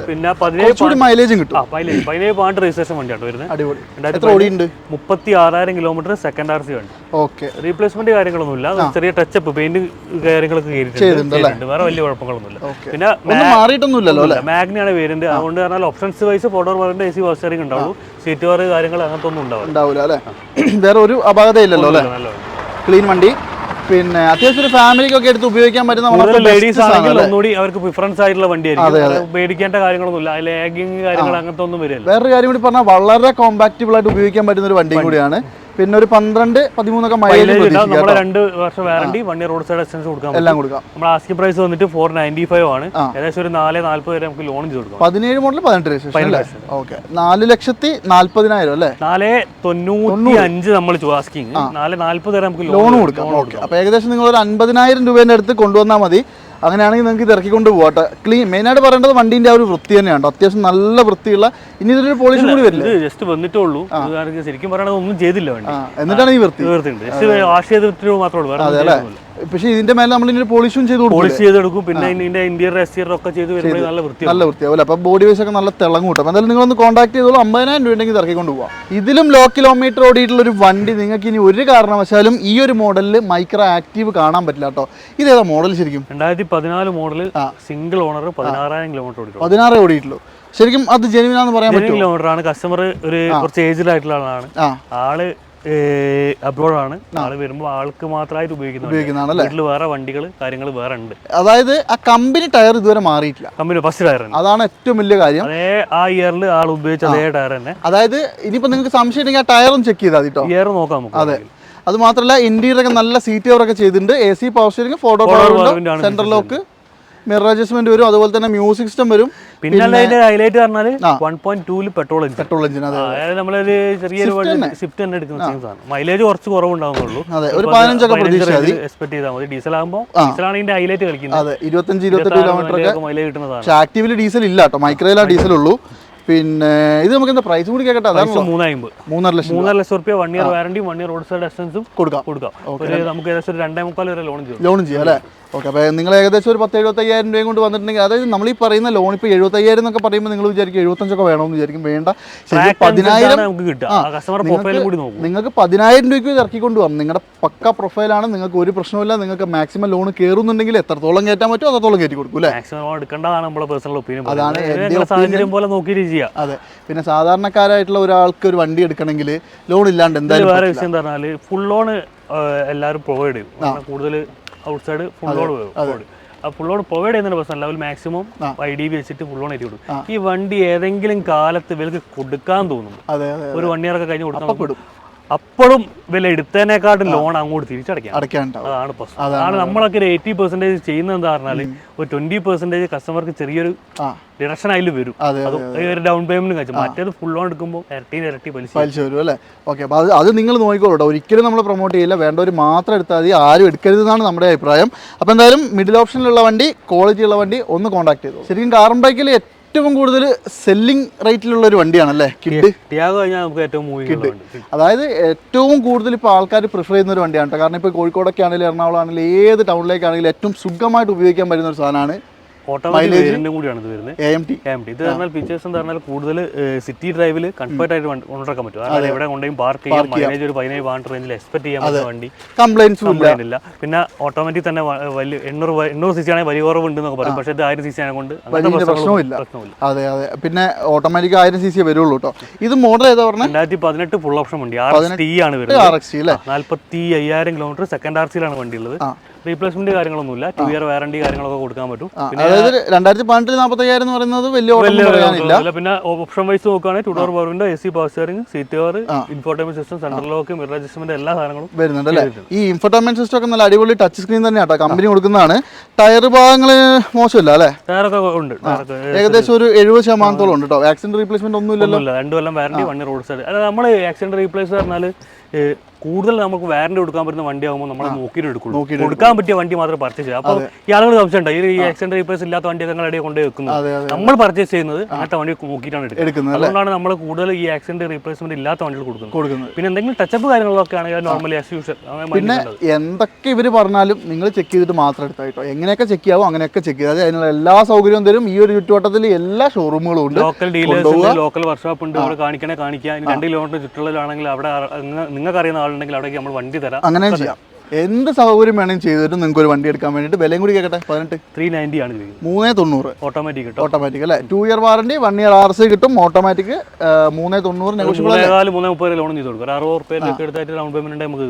പിന്നെ പതിനേഴ് മൈലേജും കിട്ടും. ആ പതിനേഴ് പാണ്ട് രജിസ്ട്രേഷൻ വണ്ടിയാണ് വരുന്നത്. അടിപൊളി. മുപ്പത്തി ആറായിരം കിലോമീറ്റർ സെക്കൻഡ് ആർ സി വണ്ടി. ഓക്കെ. റീപ്ലേസ്മെന്റ് കാര്യങ്ങളൊന്നുമില്ല. ചെറിയ ടച്ചപ്പ് പെയിന്റ് കാര്യങ്ങളൊക്കെ കയറിയിട്ടുണ്ട്. വേറെ വലിയ കുഴപ്പങ്ങളൊന്നുമില്ല. പിന്നെ മാറിയിട്ടൊന്നുമില്ലല്ലോ മാഗ്നിയാണ് വേരിയന്റ് അതുകൊണ്ട് പറഞ്ഞാൽ ഓപ്ഷൻസ് വൈസ് ഫോട്ടോ പറഞ്ഞ എ സി വാഷറിംഗ് ഉണ്ടാവും. സീറ്റ് വാർ കാര്യങ്ങൾ അങ്ങനത്തെ ഒന്നും ഉണ്ടാവില്ല. ഉണ്ടാവില്ല അല്ലേ? വേറെ ഒരു അപാകതയില്ലല്ലോ അല്ലേ? ക്ലീൻ വണ്ടി. പിന്നെ അത്യാവശ്യം ഒരു ഫാമിലിക്കൊക്കെ എടുത്ത് ഉപയോഗിക്കാൻ പറ്റുന്ന ലേഡീസ് ആണെങ്കിൽ ഒന്നുകൂടി അവർക്ക് പ്രിഫറൻസ് ആയിട്ടുള്ള വണ്ടിയായിരിക്കും. പേടിക്കേണ്ട കാര്യങ്ങളൊന്നുമില്ല. ലാഗിങ് കാര്യങ്ങൾ അങ്ങനത്തെ ഒന്നും വരില്ല വേറൊരു കാര്യം കൂടി പറഞ്ഞാൽ വളരെ കോമ്പാക്റ്റബിൾ ആയിട്ട് ഉപയോഗിക്കാൻ പറ്റുന്ന ഒരു വണ്ടി. കൂടിയാണ്. പിന്നെ ഒരു പന്ത്രണ്ട് പതിമൂന്നൊക്കെ മൈലേജ് കേട്ടോ. രണ്ട് വർഷം warranty one year road side extents കൊടുക്കാം എല്ലാം കൊടുക്കാം. നമ്മുടെ ആസ്കി പ്രൈസ് വന്നിട്ട് ഫോർ നയന്റി ഫൈവ് ആണ് ഏകദേശം ഒരു നാല് നാല്പത് വരെ നമുക്ക് ലോൺ ചെയ്ത് കൊടുക്കാം. പതിനേഴ് മോഡൽ പതിനെട്ട് രജിസ്ട്രേഷൻ ഓക്കെ നാല് ലക്ഷത്തി നാല്പതിനായിരം അല്ലേ? നാല് തൊണ്ണൂറ്റി അഞ്ച് നമ്മൾ ആസ്കിങ് നാല് നാല്പത് വരെ നമുക്ക് ലോൺ ലോൺ കൊടുക്കാം. ഓക്കെ അപ്പൊ ഏകദേശം നിങ്ങൾ ഒരു അൻപതിനായിരം രൂപേന്റെ അടുത്ത് കൊണ്ടുവന്നാൽ മതി. അങ്ങനെയാണെങ്കിൽ നിങ്ങൾക്ക് ഇത് ഇറക്കിക്കൊണ്ട് പോകട്ടെ ക്ലീൻ മെയിനായിട്ട് പറയേണ്ടത് വണ്ടീന്റെ ആ ഒരു വൃത്തി തന്നെയാണ്. അത്യാവശ്യം നല്ല വൃത്തിയുള്ള ഇനി ഇതിലൊരു പോളിഷ് കൂടി വരില്ല? ജസ്റ്റ് വന്നിട്ടേ ഉള്ളൂ. ശരിക്കും പറയണത് ഒന്നും ചെയ്തില്ല എന്നിട്ടാണ് ഈ വൃത്തി. വൃത്തി മാത്രമേ ഉള്ളൂ അതെ ചെയ്യാനൊന്നുമില്ല. പക്ഷേ ഇതിന്റെ മേലെ നമ്മൾ ഇനി പോളിഷും ചെയ്ത് കൊടുക്കും പോളിഷ് ചെയ്തെടുക്കും. പിന്നെ ഇതിന്റെ ഇന്റീരിയർ എക്സ്റ്റീരിയർ ഒക്കെ ചെയ്ത് വരുമ്പോൾ നല്ല വൃത്തി നല്ല വൃത്തിയാവും. അപ്പോൾ ബോഡി വൈസ് ഒക്കെ നല്ല തിളങ്ങും കിട്ടും. എന്തായാലും നിങ്ങളൊന്ന് കോൺടാക്ട് ചെയ്തോളൂ. അമ്പതിനായിരം രൂപ ഉണ്ടെങ്കിൽ ഇറക്കിക്കൊണ്ട് പോവാം. ഇതിലും ലോ കിലോമീറ്റർ ഓടിയിട്ടുള്ള ഒരു വണ്ടി നിങ്ങൾക്ക് ഇനി ഒരു കാരണവശാലും ഈ ഒരു മോഡലിൽ മൈക്രോ ആക്റ്റീവ് കാണാൻ പറ്റില്ല കേട്ടോ. ഇതേതാ മോഡൽ ശരിക്കും? രണ്ടായിരത്തി പതിനാല് മോഡൽ സിംഗിൾ ഓണർ പതിനാറായിരം കിലോമീറ്റർ ഓടിക്കും പതിനാറേ ഓടിയിട്ടുള്ളൂ. ശരിക്കും അത് ജെനുവിനാന്ന് പറയാൻ പറ്റും കിലോമീറ്റർ ആണ്. കസ്റ്റമർ ഒരു കുറച്ച് ഏജിലായിട്ടുള്ള ആളാണ്. ആൾ അബ്രോഡ് ആണ്. ആൾ വരുമ്പോൾ ആൾക്ക് മാത്രമായിട്ട് ഉപയോഗിക്കുന്ന ഉപയോഗിക്കുന്നതാണല്ലേ വീട്ടിൽ വേറെ വണ്ടികൾ കാര്യങ്ങൾ വേറെ ഉണ്ട്. അതായത് ആ കമ്പനി ടയർ ഇതുവരെ മാറിയിട്ടില്ല. കമ്പനി ഫസ്റ്റ് ടയർ അതാണ് ഏറ്റവും വലിയ കാര്യം. അതേ ആ ഇയറിൽ ആൾ ഉപയോഗിച്ച അതേ ടയർ തന്നെ. അതായത് ഇനിയിപ്പോ നിങ്ങൾക്ക് സംശയം ഉണ്ടെങ്കിൽ ആ ടയറും ചെക്ക് ചെയ്താൽ കേട്ടോ ഇയർ നോക്കാം നമുക്ക് അതെ. അത് മാത്രമല്ല ഇന്റീരിയർ ഒക്കെ നല്ല സീറ്റ് കവർ ഒക്കെ ചെയ്തിട്ടുണ്ട്. A C power steering photo centre central lock mirror adjustment വരും. അതുപോലെ തന്നെ മ്യൂസിക് സിസ്റ്റം വരും. പിന്നെ അതിന്റെ ഹൈലൈറ്റ് പറഞ്ഞാൽ വൺ പോയിന്റ് ടൂൽ പെട്രോൾ എഞ്ചിൻ പെട്രോൾ എഞ്ചിൻ അതെ. അതായത് നമ്മളൊരു ചെറിയൊരു സ്വിഫ്റ്റ് തന്നെ. എടുക്കുന്ന സെയിം സാധനം. മൈലേജ് കുറച്ച് കുറവുണ്ടാവുന്നുള്ളൂ. ഒരു പതിനഞ്ചൊക്കെ എക്സ്പെക്ട് ചെയ്താൽ മതി. ഡീസൽ ആകുമ്പോൾ ഡീസലാണ് ഇതിന്റെ ഹൈലൈറ്റ് കളിക്കുന്നത്. ഇരുപത്തഞ്ച് ഇരുപത്തെട്ട് കിലോമീറ്റർ മൈലേജ് കിട്ടുന്നതാണ് ആക്റ്റീവിൽ ഡീസൽ ഇല്ല കേട്ടോ. മൈക്രോയിലാ ഡീസൽ ഉള്ളൂ. പിന്നെ ഇത് നമുക്ക് എന്താ പ്രൈസ് കൂടി കേട്ടെ മൂന്നര ലക്ഷം മൂന്നര ലക്ഷം റുപ്യ one year warranty one year road side എക്സ്റ്റൻസും കൊടുക്കാം. കൊടുക്കാം. നമുക്ക് ഏകദേശം രണ്ടേ മുക്കാൽ വരെ ലോൺ ചെയ്യും ലോൺ ചെയ്യാം അല്ലേ? ഓക്കെ അപ്പോൾ നിങ്ങൾ ഏകദേശം ഒരു പത്ത് എഴുപത്തയ്യായിരം രൂപയും കൊണ്ട് വന്നിട്ടുണ്ടെങ്കിൽ അതായത് നമ്മൾ ഈ പറയുന്ന ലോൺ ഇപ്പോൾ എഴുപത്തയ്യായിരം എന്നൊക്കെ പറയുമ്പോൾ നിങ്ങൾ വിചാരിക്കും എഴുപത്തഞ്ചൊക്കെ വേണമെന്ന് വിചാരിക്കും. വേണ്ട. പതിനായിരം നിങ്ങൾക്ക് പതിനായിരം രൂപയ്ക്ക് ഇറക്കിക്കൊണ്ട് പോകാം നിങ്ങളുടെ പക്ക പ്രൊഫൈലാണ് നിങ്ങൾക്ക് ഒരു പ്രശ്നമില്ല നിങ്ങൾക്ക് മാക്സിമം ലോൺ കയറുന്നുണ്ടെങ്കിൽ എത്രത്തോളം കയറ്റാൻ പറ്റുമോ അത്രത്തോളം കയറ്റി കൊടുക്കും അല്ലേ? മാക്സിമം എടുക്കേണ്ടതാണ് നമ്മുടെ പേഴ്സണൽ ഒപ്പീനിയൻ അതാണ് സാഹചര്യം പോലെ നോക്കിയിട്ട് അതെ. പിന്നെ സാധാരണക്കാരായിട്ടുള്ള ഒരാൾക്ക് ഒരു വണ്ടി എടുക്കണമെങ്കിൽ ലോൺ ഇല്ലാണ്ട് എന്തായാലും വേറെ വിഷയം പറഞ്ഞാൽ ഫുൾ ലോൺ എല്ലാവരും പ്രൊവൈഡ് ചെയ്യും. കൂടുതൽ ഔട്ട് ഫുള്ളോട് പോകും ആ ലോൺ പ്രൊവൈഡ് ചെയ്യുന്ന പ്രശ്നം level maximum I D B വെച്ചിട്ട് ഫുള്ളോൺ എത്തി കൊടുക്കും. ഈ വണ്ടി ഏതെങ്കിലും കാലത്ത് ഇവർക്ക് കൊടുക്കാൻ അതെ ഒരു വൺ ഇയർ ഒക്കെ കഴിഞ്ഞ് കൊടുക്കാൻ അപ്പോഴും വില എടുത്തതിനെക്കാട്ടും ലോൺ അങ്ങോട്ട് തിരിച്ചടയ്ക്കാം അതാണ് അതാണ് നമ്മളൊക്കെ ഒരു എയ്റ്റി പെർസെന്റേജ് ചെയ്യുന്നത് എന്താ പറഞ്ഞാൽ ഒരു ട്വന്റി പെർസെന്റേജ് കസ്റ്റമർക്ക് ചെറിയൊരു ഡിഡക്ഷൻ അതിൽ വരും. അതെ ഒരു ഡൗൺ പേയ്മെന്റ് കഴിച്ചു മറ്റേത് ഫുൾ ലോൺ എടുക്കുമ്പോൾ ഇരട്ടി ഇരട്ടി പലിശ. പലിശ വരും അല്ലേ? ഓക്കെ അപ്പോൾ അത് അത് നിങ്ങൾ നോക്കിക്കോളൂ ഒരിക്കലും നമ്മൾ പ്രൊമോട്ട് ചെയ്യില്ല. വേണ്ടവർ മാത്രം എടുത്താൽ മതി. ആരും എടുക്കരുത് എന്നാണ് നമ്മുടെ അഭിപ്രായം. അപ്പോൾ എന്തായാലും മിഡിൽ ഓപ്ഷനിലുള്ള വണ്ടി ക്വാളിറ്റി ഉള്ള വണ്ടി ഒന്ന് കോൺടാക്ട് ചെയ്തു ശരിക്കും കാർബൺ ബൈക്കിൽ ഏറ്റവും കൂടുതൽ സെല്ലിംഗ് റേറ്റിലുള്ള ഒരു വണ്ടിയാണല്ലേ? കിഡ് ടിയാഗോ കഴിഞ്ഞാൽ നമുക്ക് ഏറ്റവും അതായത് ഏറ്റവും കൂടുതൽ ഇപ്പോൾ ആൾക്കാർ പ്രിഫർ ചെയ്യുന്ന ഒരു വണ്ടിയാണ് കേട്ടോ. കാരണം ഇപ്പോൾ കോഴിക്കോടൊക്കെ ആണെങ്കിലും എറണാകുളം ആണെങ്കിലും ഏത് ടൗണിലേക്കാണെങ്കിലും ഏറ്റവും സുഖമായിട്ട് ഉപയോഗിക്കാൻ പറ്റുന്ന ഒരു സാധനമാണ് ഇത് പറഞ്ഞാൽ ഫീച്ചേഴ്സ് എന്ന് പറഞ്ഞാൽ കൂടുതൽ സിറ്റി ഡ്രൈവിൽ കംഫർട്ട് ആയിട്ട് വണ്ടി പറ്റും. എവിടെ കൊണ്ടുപോയി പാർക്ക് ചെയ്യാം മൈലേജ് ഒരു പതിനേഴ് റേഞ്ചിൽ എക്സ്പെക്ട് ചെയ്യാൻ പറ്റുന്ന വണ്ടി ഇല്ല. കംപ്ലൈന്റ് ഇല്ല. പിന്നെ ഓട്ടോമാറ്റിക് തന്നെ വലിയ എണ്ണൂറ് വ- എണ്ണൂറ് സി സി ആണെങ്കിൽ വലിയ കുറവുണ്ട് എന്നൊക്കെ പറയും. പക്ഷേ ഇത് ആയിരം സി സി. പ്രശ്നമില്ല അതെ അതെ. പിന്നെ ഓട്ടോമാറ്റിക് ആയിരം സി സി വരുള്ളൂ കേട്ടോ ഇത് മോഡൽ ഏതാ പറഞ്ഞത് രണ്ടായിരത്തി പതിനെട്ട് ഫുൾ ഓപ്ഷൻ വണ്ടി ആർ എസ് ടി ആണ് വരുന്നത്. എക്സ് നാല്പത്തി അയ്യായിരം കിലോമീറ്റർ സെക്കൻഡ് ആർ സിയിലാണ് വണ്ടി ഉള്ളത്. റീപ്ലേസ്മെന്റ് കാര്യങ്ങളൊന്നുമില്ല. ടു ഇയർ വാറണ്ടി കാര്യങ്ങളൊക്കെ കൊടുക്കാൻ പറ്റും. അതായത് രണ്ടായിരത്തി പതിനെട്ടിൽ നാൽപ്പത്തയ്യായിരം എന്ന് പറയുന്നത് വലിയ പിന്നെ ഓപ്ഷൻ വൈസ് നോക്കുകയാണെങ്കിൽ two door window A C power steering seat cover infotainment system central lock mirror adjustment എല്ലാ സാധനങ്ങളും വരുന്നുണ്ട് അല്ലേ? ഈ ഇൻഫർടൈൻമെന്റ് സിസ്റ്റം ഒക്കെ നല്ല അടിപൊളി ടച്ച് സ്ക്രീൻ തന്നെ കേട്ടോ കമ്പനി കൊടുക്കുന്നതാണ്. ടയർ ഭാഗങ്ങൾ മോശമില്ല അല്ലേ? ടയറൊക്കെ ഉണ്ട്. ഏകദേശം ഒരു എഴുപത് ശതമാനത്തോളം ഉണ്ട് കേട്ടോ ആക്സിഡന്റ് റീപ്ലേസ്മെന്റ് ഒന്നും ഇല്ലല്ലോ ഒന്നുമില്ല രണ്ടു കൊല്ലം വാറണ്ടി വൺ റോഡ് സൈഡ് അല്ല നമ്മൾ ആക്സിഡന്റ് റീപ്ലേസ് പറഞ്ഞാൽ കൂടുതൽ നമുക്ക് വാറണ്ടി കൊടുക്കാൻ പറ്റുന്ന വണ്ടി ആകുമ്പോൾ നമ്മൾ നോക്കിയിട്ട് എടുക്കുള്ളൂ. കൊടുക്കാൻ പറ്റിയ വണ്ടി മാത്രം പർച്ചേസ് ചെയ്യുക അപ്പോൾ ഈ ആളുകൾ സംശയം ഈ ആക്സിഡന്റ് റീപ്ലേസ് ഇല്ലാത്ത വണ്ടി ഞങ്ങൾ ഇടയിൽ കൊണ്ടുപോയി വെക്കുന്നത്. നമ്മൾ പർച്ചേസ് ചെയ്യുന്നത് അങ്ങനത്തെ വണ്ടി നോക്കിയിട്ടാണ് എടുക്കുന്നത്. അതുകൊണ്ടാണ് നമ്മൾ കൂടുതൽ ഈ ആക്സിഡന്റ് റീപ്ലേസ്മെന്റ് ഇല്ലാത്ത വണ്ടികൾ കൊടുക്കുന്നത്. പിന്നെ എന്തെങ്കിലും ടച്ചപ്പ് കാര്യങ്ങളൊക്കെ ആണെങ്കിൽ നോർമലി ആസ് യൂഷ്വൽ പിന്നെ എന്തൊക്കെ ഇവർ പറഞ്ഞാലും നിങ്ങൾ ചെക്ക് ചെയ്തിട്ട് മാത്രം എടുത്താൽ കേട്ടോ. എങ്ങനെയൊക്കെ ചെക്ക് ചെയ്യാവോ അങ്ങനെയൊക്കെ ചെക്ക് ചെയ്യാം അതിനുള്ള എല്ലാ സൗകര്യവും തരും. ഈ ഒരു ചുറ്റുവട്ടത്തിൽ എല്ലാ ഷോറൂമുകളും ഉണ്ട്. ലോക്കൽ ഡീലേഴ്സ് ലോക്കൽ വർക്ക്ഷോപ്പ് ഉണ്ട്. അവിടെ കാണിക്കണേ കാണിക്കുക. രണ്ട് കിലോമീറ്റർ ചുറ്റുള്ളിലാണെങ്കിൽ അവിടെ നിങ്ങൾക്ക് അറിയുന്ന ആളുണ്ടെങ്കിൽ അവിടേക്ക് നമ്മൾ വണ്ടി തരാം. അങ്ങനെ ചെയ്യാം. എന്ത് സൗകര്യം വേണമെങ്കിലും ചെയ്തിട്ട് നിങ്ങൾക്ക് ഒരു വണ്ടി എടുക്കാൻ വേണ്ടിയിട്ട് വിലയും കൂടി കേൾക്കട്ടെ പതിനെട്ട്. ത്രീ നയന്റി ആണ് മൂന്നേ തൊണ്ണൂറ്. ഓട്ടോമാറ്റിക് കിട്ടും. ഓട്ടോമാറ്റിക് അല്ലേ? Two year warranty one year R C കിട്ടും. ഓട്ടോമാറ്റിക് മൂന്നേ തൊണ്ണൂറ് നെഗോഷ്യബിൾ മൂന്നേ മുപ്പത് ലോൺ ചെയ്ത് കൊടുക്കും. അറുപത് ഡൗൺ പേയ്മെന്റ് നമുക്ക്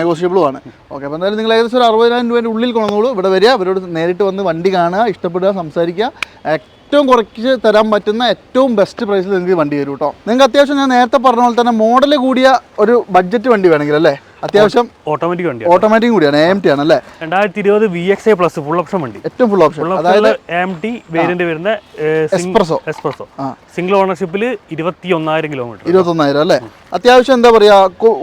നെഗോഷിയേഷൻ ആണ്. ഓക്കെ അപ്പോൾ എന്തായാലും നിങ്ങൾ ഏകദേശം ഒരു അറുപതിനായിരം രൂപേന്റെ ഉള്ളിൽ കൊണ്ടുവന്നോളൂ. ഇവിടെ വരിക. അവരോട് നേരിട്ട് വന്ന് വണ്ടി കാണുക ഇഷ്ടപ്പെടുക സംസാരിക്കുക. ഏറ്റവും കുറച്ച് തരാൻ പറ്റുന്ന ഏറ്റവും ബെസ്റ്റ് പ്രൈസിൽ നിങ്ങൾക്ക് വണ്ടി തരും കേട്ടോ നിങ്ങൾക്ക് അത്യാവശ്യം ഞാൻ നേരത്തെ പറഞ്ഞ പോലെ തന്നെ മോഡൽ കൂടിയ ഒരു ബഡ്ജറ്റ് വണ്ടി വേണമെങ്കിൽ അല്ലേ? അത്യാവശ്യം ഓട്ടോമാറ്റിക് വണ്ടി ഓട്ടോമാറ്റിക് കൂടിയാണ് എം ടി ആണ് അല്ലേ? രണ്ടായിരത്തി ഇരുപത് V X I plus full option വണ്ടി. ഏറ്റവും ഫുൾ ഓപ്ഷൻ അതായത് എം ടി വേരിയന്റ് വരുന്ന എക്സ്പ്രസോ എക്സ്പ്രസോ സിംഗിൾ ഓണർഷിപ്പിൽ ഇരുപത്തി ഒന്നായിരം കിലോമീറ്റർ ഇരുപത്തൊന്നായിരം അല്ലേ? അത്യാവശ്യം എന്താ പറയാ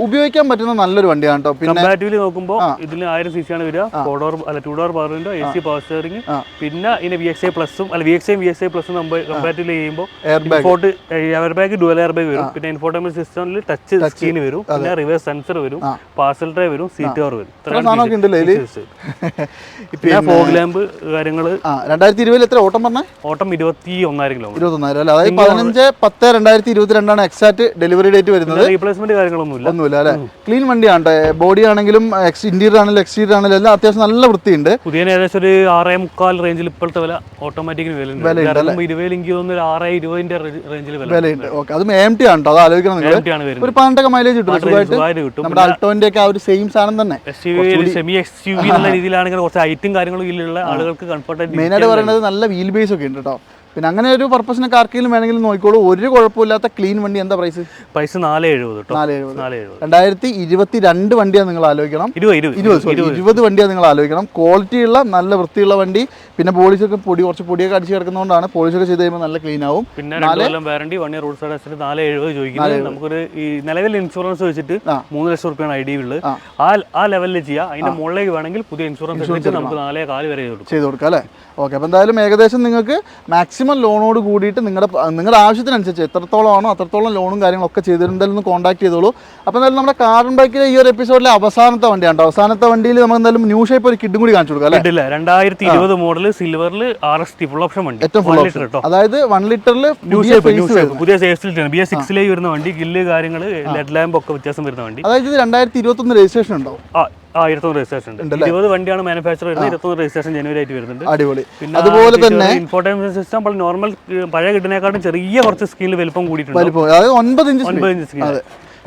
ഉപയോഗിക്കാൻ പറ്റുന്ന നല്ലൊരു വണ്ടിയാണ് കേട്ടോ. കമ്പാരിറ്റീവ്ലി നോക്കുമ്പോൾ ഇതിൽ ആയിരം സി സി ആണ് വരിക. ഫോർ ഡോർ അല്ല two door power window A C power steering പിന്നെ ഇതിന് വി എക്സ് ഐ പ്ലസും അല്ല V X I V X I പ്ലസും കമ്പാരിറ്റീവ്ലി ചെയ്യുമ്പോൾ ഇൻഫോർട്ട് air bag dual air bag വരും. പിന്നെ ഇൻഫോർട്ടൈൻമെന്റ് സിസ്റ്റമിൽ ടച്ച് സ്ക്രീൻ വരും. പിന്നെ റിവേഴ്സ് സെൻസർ വരും. പാർസൽ ഡ്രൈവ് വരും സീറ്റ് കവർ വരും ഫോഗ് ലാമ്പ് കാര്യങ്ങൾ. ആ രണ്ടായിരത്തി ഇരുപതിൽ എത്ര ഓട്ടം പറഞ്ഞ ഓട്ടം ഇരുപത്തി ഒന്നായിരം ഇരുപത്തൊന്നായിരം അല്ലേ? അതായത് പതിനഞ്ച് പത്ത് രണ്ടായിരത്തി ഇരുപത്തിരണ്ടാണ് എക്സാക്ട് ഡെലിവറി ഡേറ്റ് വരുന്നത് റീപ്ലേസ്മെന്റ് കാര്യങ്ങളൊന്നുമില്ല. ഒന്നുമില്ല അല്ലേ? ക്ലീൻ വണ്ടിയാണ് ബോഡി ആണെങ്കിലും ഇന്റീരിയർ ആണെങ്കിലും എക്സ്റ്റീരിയർ ആണെങ്കിലും എല്ലാം അത്യാവശ്യം നല്ല വൃത്തിയുണ്ട്. പുതിയ ഏകദേശം ഒരു ആറേ മുക്കാൽ റേഞ്ചിൽ ഇപ്പോഴത്തെ വില ഓട്ടോമാറ്റിക്കിന് വില ഒരു ആറേ ഇരുപതിന്റെ റേഞ്ചിൽ വില വിലയുണ്ട്. ഓക്കെ അതും എം ടി ആണ്? കേട്ടോ അത് ആലോചിക്കണം നിങ്ങൾ? ഒരു പന്ത്രണ്ടൊക്കെ മൈലേജ് കിട്ടും സുഖമായിട്ട്? സുഖമായിട്ട് കിട്ടും. നമ്മുടെ അൾട്ടോന്റെ ഒക്കെ ആ ഒരു സെയിം സാധനം തന്നെ. സെമി എക്സ് യു വി എന്നുള്ള രീതിയിലാണെങ്കിൽ കുറച്ച് ഹൈറ്റും കാര്യങ്ങളും ഇതിലുള്ള ആളുകൾക്ക് കംഫർട്ടായിട്ട് മെയിനായിട്ട് പറയുന്നത് നല്ല വീൽ ബേസ് ഒക്കെ ഉണ്ട് കേട്ടോ പിന്നെ അങ്ങനെ ഒരു പർപ്പസിനൊക്കെ ആർക്കെങ്കിലും വേണമെങ്കിലും നോക്കിക്കോളൂ. ഒരു കുഴപ്പമില്ലാത്ത ക്ലീൻ വണ്ടി എന്താ പ്രൈസ് പൈസ നാല് എഴുപത് കേട്ടോ നാല് എഴുപത് രണ്ടായിരത്തി ഇരുപത്തി രണ്ട് വണ്ടിയാണ് നിങ്ങൾ ആലോചിക്കണം ഇരുപത്. ഇരുപത് വണ്ടിയാണ് നിങ്ങൾ ആലോചിക്കണം. ക്വാളിറ്റിയുള്ള നല്ല വൃത്തിയുള്ള വണ്ടി. പിന്നെ പോളിസൊക്കെ പൊടി കുറച്ച് പൊടിയൊക്കെ അടിച്ച് കിടക്കുന്നതുകൊണ്ടാണ് പോളിസൊക്കെ ചെയ്ത് കഴിയുമ്പോൾ നല്ല ക്ലീൻ ആവും. പിന്നെ warranty one year road side നാല് എഴുപത് ചോദിക്കുന്നത് നമുക്കൊരു ഈ നിലവിൽ ഇൻഷുറൻസ് വെച്ചിട്ട്. മൂന്ന് ലക്ഷം റുപ്യാണ് ഐ ഡി ഉള്ളത്. ആ. ആ ലെവലിൽ ചെയ്യാം. അതിന്റെ മുകളിലേക്ക് വേണമെങ്കിൽ പുതിയ ഇൻഷുറൻസ് നമുക്ക് നാലേ കാൽ വരെ ചെയ്ത് കൊടുക്കാം. അല്ലേ? ഓക്കെ അപ്പോൾ എന്തായാലും ഏകദേശം നിങ്ങൾക്ക് മാക്സിമം ലോണോട് കൂടിയിട്ട് നിങ്ങളുടെ നിങ്ങളുടെ ആവശ്യത്തിനനുസരിച്ച് എത്രത്തോളം ആണോ അത്രത്തോളം ലോണും കാര്യങ്ങളൊക്കെ. എന്തായാലും ഒന്ന് കോൺടാക്ട് ചെയ്തോളൂ. അപ്പോൾ എന്തായാലും നമ്മുടെ കാർബൺ ബൈക്കിലെ ഈ ഒരു എപ്പിസോഡിലെ അവസാനത്തെ വണ്ടിയാണ് അവസാനത്തെ വണ്ടിയിൽ നമുക്ക് എന്തായാലും ന്യൂ ഷേപ്പ് ഒരു കിഡും കൂടി കാണിച്ചു കൊടുക്കാം അല്ലേ? രണ്ടായിരത്തി ഇരുപത് model സിൽവറിൽ R S T full option വണ്ടി. ഏറ്റവും ഫുൾ ലിറ്റർ കേട്ടോ അതായത് വൺ ലിറ്ററിൽ ന്യൂ ഷേപ്പ് പുതിയ സേഫ്റ്റി ബി എസ് സിക്സിലേക്ക് വരുന്ന വണ്ടി ഗില്ല് കാര്യങ്ങൾ ലെഡ് ലാമ്പ് ഒക്കെ വ്യത്യാസം വരുന്ന വണ്ടി. അതായത് രണ്ടായിരത്തി ഇരുപത്തൊന്ന് രജിസ്ട്രേഷൻ ഉണ്ടാവും ഇരുപത്തൊന്ന് രജിസ്ട്രേഷൻ ഉണ്ട്. ഇരുപത് വണ്ടിയാണ് മാനുഫാക്ചർ വരുന്നത്. ഇരുപത്തൊന്ന് രജിസ്ട്രേഷൻ ജനുവരി ആയിട്ട് വരുന്നുണ്ട്. അടിപൊളി. പിന്നെ അതുപോലെ തന്നെ ഇൻഫോർട്ടൈൻമെന്റ് സിസ്റ്റം നമ്മൾ നോർമൽ പഴയ കിട്ടുന്നതിനെക്കാട്ടും ചെറിയ കുറച്ച് സ്ക്രീനിൽ വലുപ്പം കൂടിയിട്ടുണ്ട്. ഒൻപത് ഇഞ്ച്. ഒൻപത് ഇഞ്ച് സ്ക്രീൻ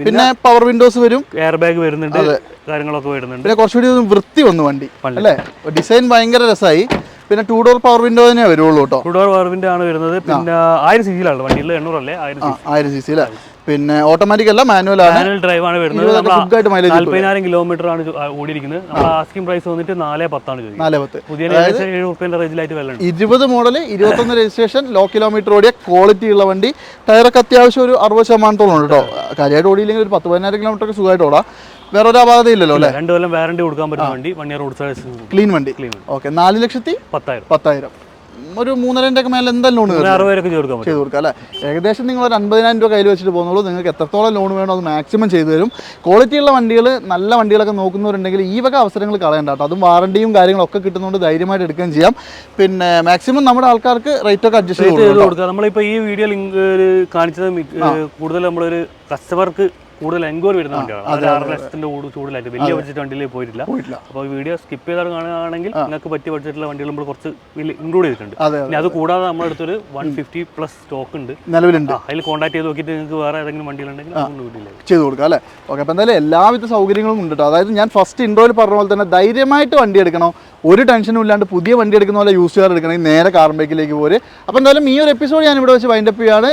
പിന്നെ പവർ വിൻഡോസ് വരും. എയർ ബാഗ് വരുന്നുണ്ട് കാര്യങ്ങളൊക്കെ വരുന്നുണ്ട്. പിന്നെ കുറച്ചുകൂടി വൃത്തി വന്നു വണ്ടി. അല്ലേ? ഡിസൈൻ ഭയങ്കര രസമായി. പിന്നെ ടൂ ഡോർ പവർ വിൻഡോ തന്നെ വരുള്ളൂ കേട്ടോ. ടു വിൻഡോ ആണ് വരുന്നത്. പിന്നെ ആയിരം സി സിയിലാണ് വണ്ടിയിൽ എണ്ണൂറല്ലേ? ആയിരം ആയിരം സി സി അല്ലേ പിന്നെ ഓട്ടോമാറ്റിക് അല്ല മാനുവൽ ആണ്. മാനുവൽ ഡ്രൈവ് ആണ് വരുന്നത്. നാല്പതിനായിരം കിലോമീറ്റർ ആണ് ഓടിയിരിക്കുന്നത്. ആസ്കിംഗ് പ്രൈസ് വന്നിട്ട് നാല് പത്താണ് നാല് പത്ത്. പുതിയ ഏകദേശം ഏഴ് റുപ്യന്റെ റേഞ്ചിലായിട്ട് വില ഇരുപത് മോഡൽ ഇരുപത്തൊന്ന് രജിസ്ട്രേഷൻ ലോ കിലോമീറ്റർ ഓടിയ ക്വാളിറ്റി ഉള്ള വണ്ടി. ടയറൊക്കെ അത്യാവശ്യം ഒരു അറുപത് ശതമാനത്തോളം ഉണ്ട് കേട്ടോ. കാര്യമായിട്ട് ഓടിയില്ലെങ്കിൽ ഒരു പത്ത് പതിനായിരം കിലോമീറ്റർ ഒക്കെ സുഖമായിട്ട് ഓടാം. വേറെ ഒരു അപാകത ഇല്ലല്ലോ അല്ലേ? രണ്ട് കൊല്ലം വാറണ്ടി കൊടുക്കാൻ പറ്റുന്ന വണ്ടി one year road service clean വണ്ടി? ക്ലീൻ ഓക്കെ നാല് ലക്ഷത്തി പത്തായിരം. പത്തായിരം. ഒരു മൂന്നരന്റെ ഒക്കെ മേലെ എന്തായാലും ലോൺ ചെയ്ത് കൊടുക്കാം അല്ലേ? ഏകദേശം നിങ്ങൾ ഒരു അൻപതിനായിരം രൂപ കയ്യിൽ വെച്ചിട്ട് പോകുന്നുള്ളൂ. നിങ്ങൾക്ക് എത്രത്തോളം ലോൺ വേണോ അത് മാക്സിമം ചെയ്തു തരും. ക്വാളിറ്റി ഉള്ള വണ്ടികൾ നല്ല വണ്ടികളൊക്കെ നോക്കുന്നവരുണ്ടെങ്കിൽ ഈ വക അവസരങ്ങൾ കളയണ്ട കേട്ടോ. അതും വാറണ്ടിയും കാര്യങ്ങളൊക്കെ കിട്ടുന്നതുകൊണ്ട് ധൈര്യമായിട്ട് എടുക്കുകയും ചെയ്യാം. പിന്നെ മാക്സിമം നമ്മുടെ ആൾക്കാർക്ക് റേറ്റ് ഒക്കെ അഡ്ജസ്റ്റ് ചെയ്ത് കൊടുക്കാം. കൊടുക്കുക നമ്മളിപ്പോ ഈ വീഡിയോ ലിങ്ക് കാണിച്ചത് കൂടുതൽ നമ്മളൊരു കസ്റ്റമർക്ക് കൂടുതൽ എൻക്വയറി വരുന്ന വണ്ടിയാണ് അത് ആറ് ലക്ഷത്തിന്റെ കൂട് കൂടുതലായിട്ട് വലിയ ബഡ്ജറ്റ് വണ്ടിയിൽ പോയിട്ടില്ല. അപ്പോൾ വീഡിയോ സ്കിപ്പ് ചെയ്താൽ കാണുകയാണെങ്കിൽ നിങ്ങൾക്ക് പറ്റിയ ബഡ്ജറ്റിലെ വണ്ടികൾ നമ്മൾ കുറച്ച് ഇൻക്ലൂഡ് ചെയ്തിട്ടുണ്ട്. അതെ ഇനി അത് കൂടാതെ നമ്മുടെ അടുത്തൊരു വൺ ഫിഫ്റ്റി പ്ലസ് സ്റ്റോക്ക് ഉണ്ട്. നിലവിലുണ്ട്. അതിൽ കോൺടാക്ട് ചെയ്ത് നോക്കിയിട്ട് നിങ്ങൾക്ക് വേറെ ഏതെങ്കിലും വണ്ടികളുണ്ടെങ്കിൽ ചെയ്ത് കൊടുക്കാം അല്ലേ? ഓക്കെ അപ്പോൾ എന്തായാലും എല്ലാവിധ സൗകര്യങ്ങളും ഉണ്ട് കേട്ടോ അതായത് ഞാൻ ഫസ്റ്റ് ഇൻട്രോയിൽ പറഞ്ഞ പോലെ തന്നെ ധൈര്യമായിട്ട് വണ്ടി എടുക്കണോ. ഒരു ടെൻഷനും ഇല്ലാണ്ട് പുതിയ വണ്ടി എടുക്കുന്ന പോലെ യൂസ് ചെയ്യാർ എടുക്കണമെങ്കിൽ നേരെ കാർബൈക്കിലേക്ക് പോര്. അപ്പോൾ എന്തായാലും ഈ ഒരു എപ്പിസോഡ് ഞാൻ ഇവിടെ വെച്ച് വൈൻഡപ്പ് ചെയ്യാണ്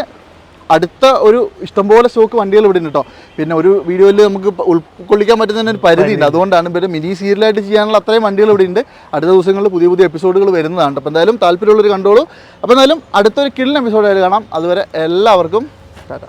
അടുത്ത ഒരു ഇഷ്ടംപോലെ സ്റ്റോക്ക് വണ്ടികൾ ഇവിടെ ഉണ്ട് കേട്ടോ പിന്നെ ഒരു വീഡിയോയിൽ നമുക്ക് ഉൾക്കൊള്ളിക്കാൻ പറ്റുന്ന ഒരു പരിധി ഉണ്ട്. അതുകൊണ്ടാണ് പിന്നെ മിനി സീരിയലായിട്ട് ചെയ്യാനുള്ള അത്രയും വണ്ടികൾ ഇവിടെ ഉണ്ട്. അടുത്ത ദിവസങ്ങളിൽ പുതിയ പുതിയ എപ്പിസോഡുകൾ വരുന്നതാണ് അപ്പോൾ എന്തായാലും താല്പര്യമുള്ളവർ കണ്ടോളൂ. അപ്പോൾ എന്തായാലും അടുത്തൊരു കിളിൻ എപ്പിസോഡായിട്ട് കാണാം. അതുവരെ എല്ലാവർക്കും ടാറ്റ.